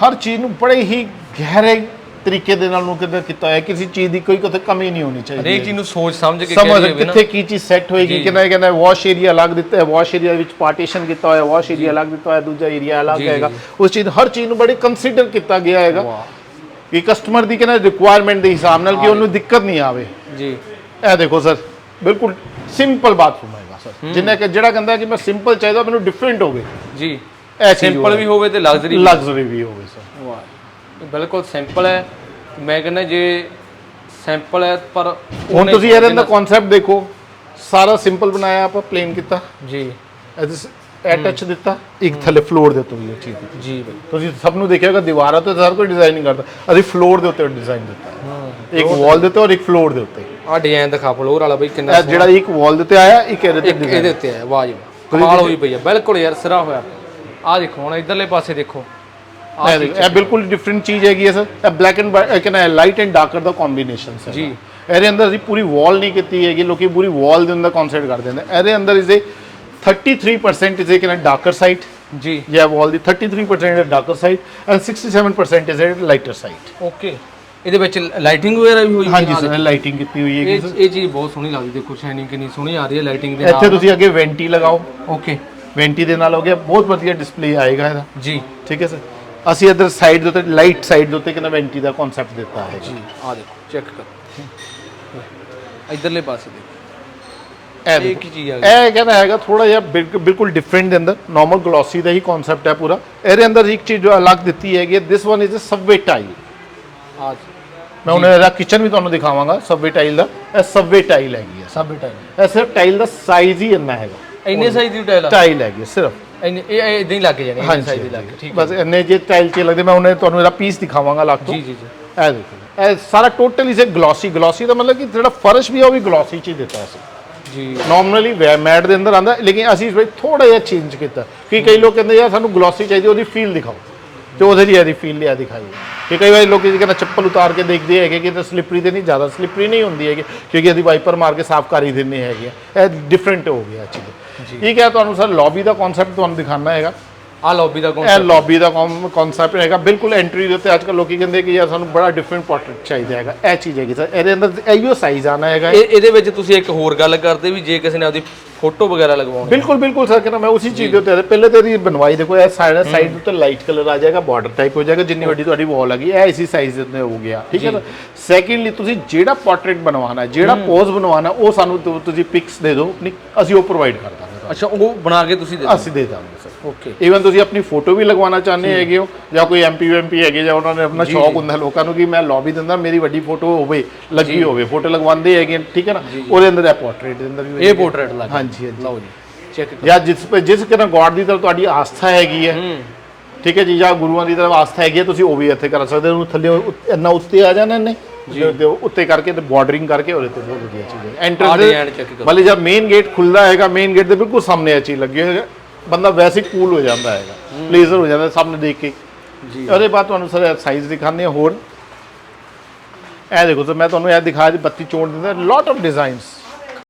ਹਰ ਚੀਜ਼ ਨੂੰ ਬੜੇ ਹੀ ਗਹਿਰੇ ਤਰੀਕੇ ਦੇ ਨਾਲ ਨੂੰ ਕਿਤੇ ਕੀਤਾ ਹੋਇਆ ਕਿਸੇ ਚੀਜ਼ ਦੀ ਕੋਈ ਕਿਤੇ ਕਮੀ ਨਹੀਂ ਹੋਣੀ ਚਾਹੀਦੀ ਹਰੇਕ ਚੀਜ਼ ਨੂੰ ਸੋਚ ਸਮਝ ਕੇ ਸਮਝ ਕਿੱਥੇ ਕੀ ਚੀਜ਼ ਸੈੱਟ ਹੋਏਗੀ। ਕਿੰਨਾ ਕਹਿੰਦਾ ਵਾਸ਼ ਏਰੀਆ ਅਲੱਗ ਦਿੱਤਾ ਹੈ ਵਾਸ਼ ਏਰੀਆ ਵਿੱਚ ਪਾਰਟੀਸ਼ਨ ਕੀਤਾ ਹੋਇਆ ਵਾਸ਼ ਏਰੀਆ ਅਲੱਗ ਦਿੱਤਾ ਹੋਇਆ ਦੂਜਾ ਏਰੀਆ ਅਲੱਗ ਹੈਗਾ। ਉਸ ਚੀਜ਼ ਹਰ ਚੀਜ਼ ਨੂੰ ਬੜੀ ਕੰਸੀਡਰ ਕੀਤਾ ਗਿਆ ਹੈਗਾ। ਕਿ ਕਸਟਮਰ ਦੀ ਕਹਿੰਦਾ ਰਿਕੁਆਇਰਮੈਂਟ ਦੇ ਹਿਸਾਬ ਨਾਲ ਕਿ ਉਹਨੂੰ ਦਿੱਕਤ ਨਹੀਂ ਆਵੇ। ਜੀ। ਇਹ ਦੇਖੋ ਸਰ ਬਿਲਕੁਲ ਸਿੰਪਲ ਬਾਥਰੂਮ ਹੈਗਾ ਸਰ। ਜਿੰਨਾ ਕਿ ਜਿਹੜਾ ਕਹਿੰਦਾ ਕਿ ਮੈਂ ਸਿੰਪਲ ਚਾਹੀਦਾ ਮੈਨੂੰ ਡਿਫਰੈਂਟ ਹੋਵੇ। ਜੀ। ਸਿੰਪਲ ਵੀ ਹੋਵੇ ਤੇ ਲਗਜ਼ਰੀ ਲਗਜ਼ਰੀ ਵੀ ਹੋਵੇ ਸਰ। ਵਾਹ। ਬਿਲਕੁਲ ਸਿੰਪਲ ਹੈ। ਮੈਂ ਕਹਿੰਦਾ ਜੇ ਸਿੰਪਲ ਹੈ ਪਰ ਹੁਣ ਤੁਸੀਂ ਇਹਦੇ ਅੰਦਰ ਕਨਸੈਪਟ ਦੇਖੋ। ਸਾਰਾ ਸਿੰਪਲ ਬਣਾਇਆ ਆਪਾਂ ਪਲੇਨ ਕੀਤਾ। ਜੀ। ਇਹਦੇ ਇਹ ਟੱਚ ਦਿੱਤਾ ਇੱਕ ਥੱਲੇ ਫਲੋਰ ਦੇ ਉੱਤੇ ਵੀ ਇਹ ਚੀਜ਼ ਦਿੱਤੀ। ਜੀ ਬਈ। ਤੁਸੀਂ ਸਭ ਨੂੰ ਦੇਖਿਆ ਹੋਗਾ ਦੀਵਾਰਾਂ ਤੇ ਹਰ ਕੋਈ ਡਿਜ਼ਾਈਨ ਨਹੀਂ ਕਰਦਾ। ਅਸੀਂ ਫਲੋਰ ਦੇ ਉੱਤੇ ਡਿਜ਼ਾਈਨ ਦਿੱਤਾ। ਇੱਕ ਵਾਲ ਦੇ ਉੱਤੇ ਔਰ ਇੱਕ ਫਲੋਰ ਦੇ ਉੱਤੇ। ਆਹ ਡਿਜ਼ਾਈਨ ਦਿਖਾ ਫਲੋਰ ਵਾਲਾ ਬਈ ਕਿੰਨਾ ਜਿਹੜਾ ਇੱਕ ਵਾਲ ਦੇ ਉੱਤੇ ਆਇਆ ਇੱਕ ਇਹਦੇ ਤੇ ਇਹਦੇ ਉੱਤੇ ਹੈ ਵਾਹ ਜੀ। ਕਮਾਲ ਹੋਈ ਪਈ ਹੈ ਬਿਲਕੁਲ ਯਾਰ ਸਿਰਾ ਹੋਇਆ। ਆਹ ਦੇਖੋ ਹੁਣ ਇਧਰਲੇ ਪਾਸੇ ਦੇਖੋ। ਇਹ ਦੇਖੋ, ਇਹ ਬਿਲਕੁਲ ਡਿਫਰੈਂਟ ਚੀਜ਼ ਹੈਗੀ ਹੈ ਸਰ ਇਹ ਬਲੈਕ ਐਂਡ ਕਹਿੰਦਾ ਲਾਈਟ ਐਂਡ ਡਾਰਕਰ ਦਾ ਕੰਬੀਨੇਸ਼ਨ ਹੈ ਜੀ। ਇਹਦੇ ਅੰਦਰ ਅਸੀਂ ਪੂਰੀ ਵਾਲ ਨਹੀਂ ਕੀਤੀ ਹੈਗੀ ਲੋਕੀ ਪੂਰੀ ਵਾਲ ਦੇ ਅੰਦਰ ਕਨਸੈਪਟ ਕਰ ਦਿੰਦੇ ਇਹਦੇ ਅੰਦਰ ਇਜ਼ ਏ 33% ਇਜ਼ ਏ ਕਹਿੰਦਾ ਡਾਰਕਰ ਸਾਈਡ ਜੀ। ਇਹ ਵਾਲ ਦੀ 33% ਹੈ darker side and 67% is a lighter side okay ਇਹਦੇ ਵਿੱਚ ਲਾਈਟਿੰਗ ਵਗੈਰਾ ਵੀ ਹੋਈ ਹੋਈ ਹਾਂਜੀ ਸਰ ਲਾਈਟਿੰਗ ਕੀਤੀ ਹੋਈ ਹੈਗੀ ਇਹ ਇਹ ਚੀਜ਼ ਬਹੁਤ ਸੋਹਣੀ ਲੱਗਦੀ ਦੇਖੋ ਸ਼ਾਈਨਿੰਗ ਕਿੰਨੀ ਸੋਹਣੀ ਆ ਰਹੀ ਹੈ ਲਾਈਟਿੰਗ ਦੇ ਇੱਥੇ ਨਾਲ। ਤੁਸੀਂ ਅੱਗੇ ਵੈਂਟੀ ਲਗਾਓ। ਓਕੇ ਵੈਂਟੀ ਦੇ ਨਾਲ ਹੋ ਗਿਆ ਬਹੁਤ ਵਧੀਆ ਡਿਸਪਲੇ ਆਏਗਾ ਇਹਦਾ। ਜੀ। ਠੀਕ ਹੈ ਸਰ ਅਸੀਂ ਇਧਰ ਸਾਈਡ ਦੇ ਉੱਤੇ ਲਾਈਟ ਸਾਈਡ ਦੇ ਉੱਤੇ ਕਿੰਨਾ ਵੈਂਟੀ ਦਾ ਕਨਸੈਪਟ ਦਿੱਤਾ ਹੈ। ਜੀ ਆ ਦੇਖੋ ਚੈੱਕ ਕਰੋ। ਇਧਰਲੇ ਪਾਸੇ ਦੇਖੋ। ਇਹ ਇਹ। ਕੀ ਚੀਜ਼ ਆ ਗਈ। ਇਹ ਕਹਿੰਦਾ ਹੈਗਾ ਥੋੜਾ ਜਿਹਾ ਬਿਲਕੁਲ- ਬਿਲਕੁਲ ਡਿਫਰੈਂਟ ਦੇ ਅੰਦਰ ਨਾਰਮਲ ਗਲੋਸੀ ਦਾ ਹੀ ਕਨਸੈਪਟ ਹੈ ਪੂਰਾ। ਇਹਦੇ ਅੰਦਰ ਇੱਕ ਚੀਜ਼ ਜੋ ਅਲੱਗ ਦਿੱਤੀ ਹੈਗੀ this one is a subway tile ਆ ਮੈਂ ਹੁਣ ਇਹਦਾ ਕਿਚਨ ਵੀ ਤੁਹਾਨੂੰ ਦਿਖਾਵਾਂਗਾ ਸਬਵੇ ਟਾਈਲ ਦਾ। ਇਹ ਸਬਵੇ ਟਾਈਲ ਹੈਗੀ ਹੈ। ਸਭ ਬੇਟਾ ਇਹ ਸਿਰਫ ਟਾਈਲ ਦਾ ਸਾਈਜ਼ ਹੀ ਇੰਨਾ ਹੈਗਾ। ਇੰਨੇ ਸਾਈਜ਼ ਦੀ ਟਾਈਲ ਆ? ਟਾਈਲ ਹੈਗੀ ਹੈ ਸਿਰਫ। ਇੰਨੇ ਇਹ ਇਹ ਇਦਾਂ ਹੀ ਲੱਗ ਜਾਣੀ ਇੰਨੇ ਸਾਈਜ਼ ਦੀ ਲੱਗ ਹਾਂਜੀ ਠੀਕ ਬਸ ਇੰਨੇ ਜੇ ਟਾਈਲ ਚ ਲੱਗਦੇ ਮੈਂ ਉਹਨੇ ਤੁਹਾਨੂੰ ਇਹਦਾ ਪੀਸ ਦਿਖਾਵਾਂਗਾ ਲੱਗ ਤੋਂ। ਜੀ ਜੀ ਜੀ। ਇਹ ਦੇਖੋ ਇਹ ਸਾਰਾ ਟੋਟਲ ਇਸੇ ਗਲੋਸੀ ਗਲੋਸੀ ਦਾ ਮਤਲਬ ਕਿ ਜਿਹੜਾ ਫਰਸ਼ ਵੀ ਆ ਉਹ ਵੀ ਗਲੋਸੀ ਚ ਹੀ ਦਿੱਤਾ ਸੀ ਜੀ। ਨਾਰਮਲੀ ਮੈਟ ਦੇ ਅੰਦਰ ਆਂਦਾ ਲੇਕਿਨ ਅਸੀਂ ਇਸ ਵਿੱਚ ਥੋੜਾ ਜਿਹਾ ਚੇਂਜ ਕੀਤਾ। ਕਿ ਕਈ ਲੋਕ ਕਹਿੰਦੇ ਯਾਰ ਸਾਨੂੰ ਗਲੋਸੀ ਚਾਹੀਦੀ ਉਹਦੀ ਫੀਲ ਦਿਖਾਓ। ਤੇ ਉਹਦੇ ਲਈ ਇਹਦੀ ਫੀਲ ਲਿਆ ਦਿਖਾਈ। ਕਿ ਕਈ ਵਾਰ ਲੋਕੀ ਕਹਿੰਦਾ ਚੱਪਲ ਉਤਾਰ ਕੇ ਦੇਖਦੇ ਹੈਗੇ ਕਿ ਤੇ ਸਲਿੱਪਰੀ ਤੇ ਨਹੀਂ ਜ਼ਿਆਦਾ ਸਲਿੱਪਰੀ ਨਹੀਂ ਹੁੰਦੀ ਹੈਗੀ ਕਿਉਂਕਿ ਇਹਦੀ ਵਾਈਪਰ ਮਾਰ ਕੇ ਸਾਫ਼ ਕਰ ਹੀ ਦਿੰਦੇ ਹੈਗੇ ਆ। ਇਹ ਡਿਫਰੈਂਟ ਹੋ ਗਿਆ ਚੀਜ਼ ਠੀਕ ਹੈ ਤੁਹਾਨੂੰ ਸਰ ਲੌਬੀ ਦਾ ਕਨਸੈਪਟ ਤੁਹਾਨੂੰ ਦਿਖਾਣਾ ਹੈਗਾ। ਆ ਲੌਬੀ ਦਾ ਇਹ ਕੌਣ ਲੌਬੀ ਦਾ ਕਨਸੈਪਟ ਹੈਗਾ। ਬਿਲਕੁਲ ਐਂਟਰੀ ਦੇ ਉੱਤੇ ਅੱਜ ਕੱਲ੍ਹ ਲੋਕੀ ਕਹਿੰਦੇ ਕਿ ਯਾਰ ਸਾਨੂੰ ਬੜਾ ਡਿਫਰੈਂਟ ਪੋਰਟਰੇਟ ਚਾਹੀਦਾ ਹੈਗਾ। ਇਹ ਚੀਜ਼ ਹੈਗੀ ਸਰ। ਇਹਦੇ ਅੰਦਰ ਇਹੀਓ ਸਾਈਜ਼ ਆਣਾ ਹੈਗਾ। ਇਹ ਇਹਦੇ ਵਿੱਚ ਤੁਸੀਂ ਇੱਕ ਹੋਰ ਗੱਲ ਕਰਦੇ ਵੀ ਜੇ ਕਿਸੇ ਨੇ ਆਪਦੀ ਫੋਟੋ ਵਗੈਰਾ ਲਗਵਾਉਣੀ ਬਿਲਕੁਲ ਬਿਲਕੁਲ ਸਰ। ਕਹਿੰਦਾ ਮੈਂ ਉਸੇ ਚੀਜ਼ ਦੇ ਉੱਤੇ ਪਹਿਲੇ ਤੇ ਇਹਦੀ ਬਣਵਾਈ ਦੇਖੋ ਇਹ ਸਾਈਡ ਸਾਈਡ ਉੱਤੇ ਲਾਈਟ ਕਲਰ ਆ ਜਾਏਗਾ ਬਾਰਡਰ ਟਾਈਪ ਹੋ ਜਾਏਗਾ ਜਿੰਨੀ ਵੱਡੀ ਤੁਹਾਡੀ ਵਾਲ ਹੈਗੀ ਇਹ ਇਸੇ ਸਾਈਜ਼ ਦੇ ਉੱਤੇ ਹੋ ਗਿਆ। ਠੀਕ ਹੈ ਨਾ ਸੈਕਿੰਡਲੀ ਤੁਸੀਂ ਜਿਹੜਾ ਪੋਰਟਰੇਟ ਬਣਵਾਉਣਾ ਜਿਹੜਾ ਪੋਜ਼ ਬਣਵਾਉਣਾ ਉਹ ਸਾਨੂੰ ਤੁਸੀਂ ਪਿਕਸ ਦੇ ਦਿਓ। ਅਸੀਂ ਉਹ ਪ੍ਰੋਵਾਈਡ ਕਰ ਦਾਂਗੇ। ਤੁਹਾਨੂੰ। ਅੱਛਾ ਉਹ ਬਣਾ ਕੇ ਤੁਸੀਂ ਦੇ ਦਿਓ। ਅਸੀਂ ਦੇ ਦਾਂਗੇ ਸਰ। ਓਕੇ ਈਵਨ ਤੁਸੀਂ ਆਪਣੀ ਫੋਟੋ ਵੀ ਲਗਵਾਉਣਾ ਚਾਹੁੰਦੇ ਹੈਗੇ ਹੋ ਜਾਂ ਕੋਈ ਐਮਪੀ ਐਮਪੀ ਹੈਗੇ ਜਾਂ ਉਹਨਾਂ ਨੇ ਆਪਣਾ ਸ਼ੌਕ ਹੁੰਦਾ ਲੋਕਾਂ ਨੂੰ ਕਿ ਮੈਂ ਲੌਬੀ ਦੇ ਅੰਦਰ ਮੇਰੀ ਵੱਡੀ ਫੋਟੋ ਹੋਵੇ ਲੱਗੀ ਹੋਵੇ ਫੋਟੋ ਲਗਵਾਉਂਦੇ ਹੈਗੇ ਠੀਕ ਹੈ ਨਾ? ਉਹਦੇ ਅੰਦਰ ਇਹ ਪੋਰਟਰੇਟ ਦੇ ਅੰਦਰ ਵੀ ਇਹ ਪੋਰਟਰੇਟ ਲੱਗ ਹਾਂਜੀ ਹਾਂਜੀ। ਲਓ ਜੀ ਚੈੱਕ ਜਾਂ ਜਿਸ ਜਿਸ ਕਿਨਾਂ ਗੋਡ ਦੀ ਤਰਫ ਤੁਹਾਡੀ ਆਸਥਾ ਹੈਗੀ ਹੈ ਠੀਕ ਹੈ ਜੀ? ਜਾਂ ਗੁਰੂਆਂ ਦੀ ਤਰਫ ਆਸਥਾ ਹੈਗੀ ਹੈ ਤੁਸੀਂ ਉਹ ਵੀ ਇੱਥੇ ਕਰ ਸਕਦੇ ਹੋ। ਉਹਨੂੰ ਥੱਲੇ ਇੰਨਾ ਉੱਤੇ ਆ ਜਾਣਾ ਨੇ ਤੇ ਉੱਤੇ ਕਰਕੇ ਤੇ ਬਾਰਡਰਿੰਗ ਕਰਕੇ ਉਹਦੇ ਤੇ ਬਹੁਤ ਵਧੀਆ ਚੀਜ਼ ਹੈ। ਆਹ ਐਂਟਰ design check ਕਰੋ। ਮਤਲਬ ਜਦ ਮੇਨ ਗੇਟ ਖੁੱਲਦਾ ਹੈਗਾ ਮੇਨ ਗੇਟ ਦੇ ਬਿਲਕੁਲ ਸਾਹਮਣੇ ਇਹ ਚੀਜ਼ ਲੱਗੀ ਹੋਈ ਹੈ। ਬੰਦਾ ਵੈਸੇ ਕੂਲ ਹੋ ਜਾਂਦਾ ਹੈਗਾ। ਪਲੇਜ਼ਰ ਹੋ ਜਾਂਦਾ ਸਾਹਮਣੇ ਦੇਖ ਕੇ। ਜੀ। ਉਹਦੇ ਬਾਅਦ ਤੁਹਾਨੂੰ ਸਰ ਸਾਈਜ਼ ਦਿਖਾਣੇ ਹੋਰ। ਇਹ ਦੇਖੋ ਸਰ ਮੈਂ ਤੁਹਾਨੂੰ ਇਹ ਦਿਖਾਇਆ ਜੀ 32 ਚੋਣ ਦਿੰਦਾ। ਲੋਟ ਆਫ ਡਿਜ਼ਾਈਨਸ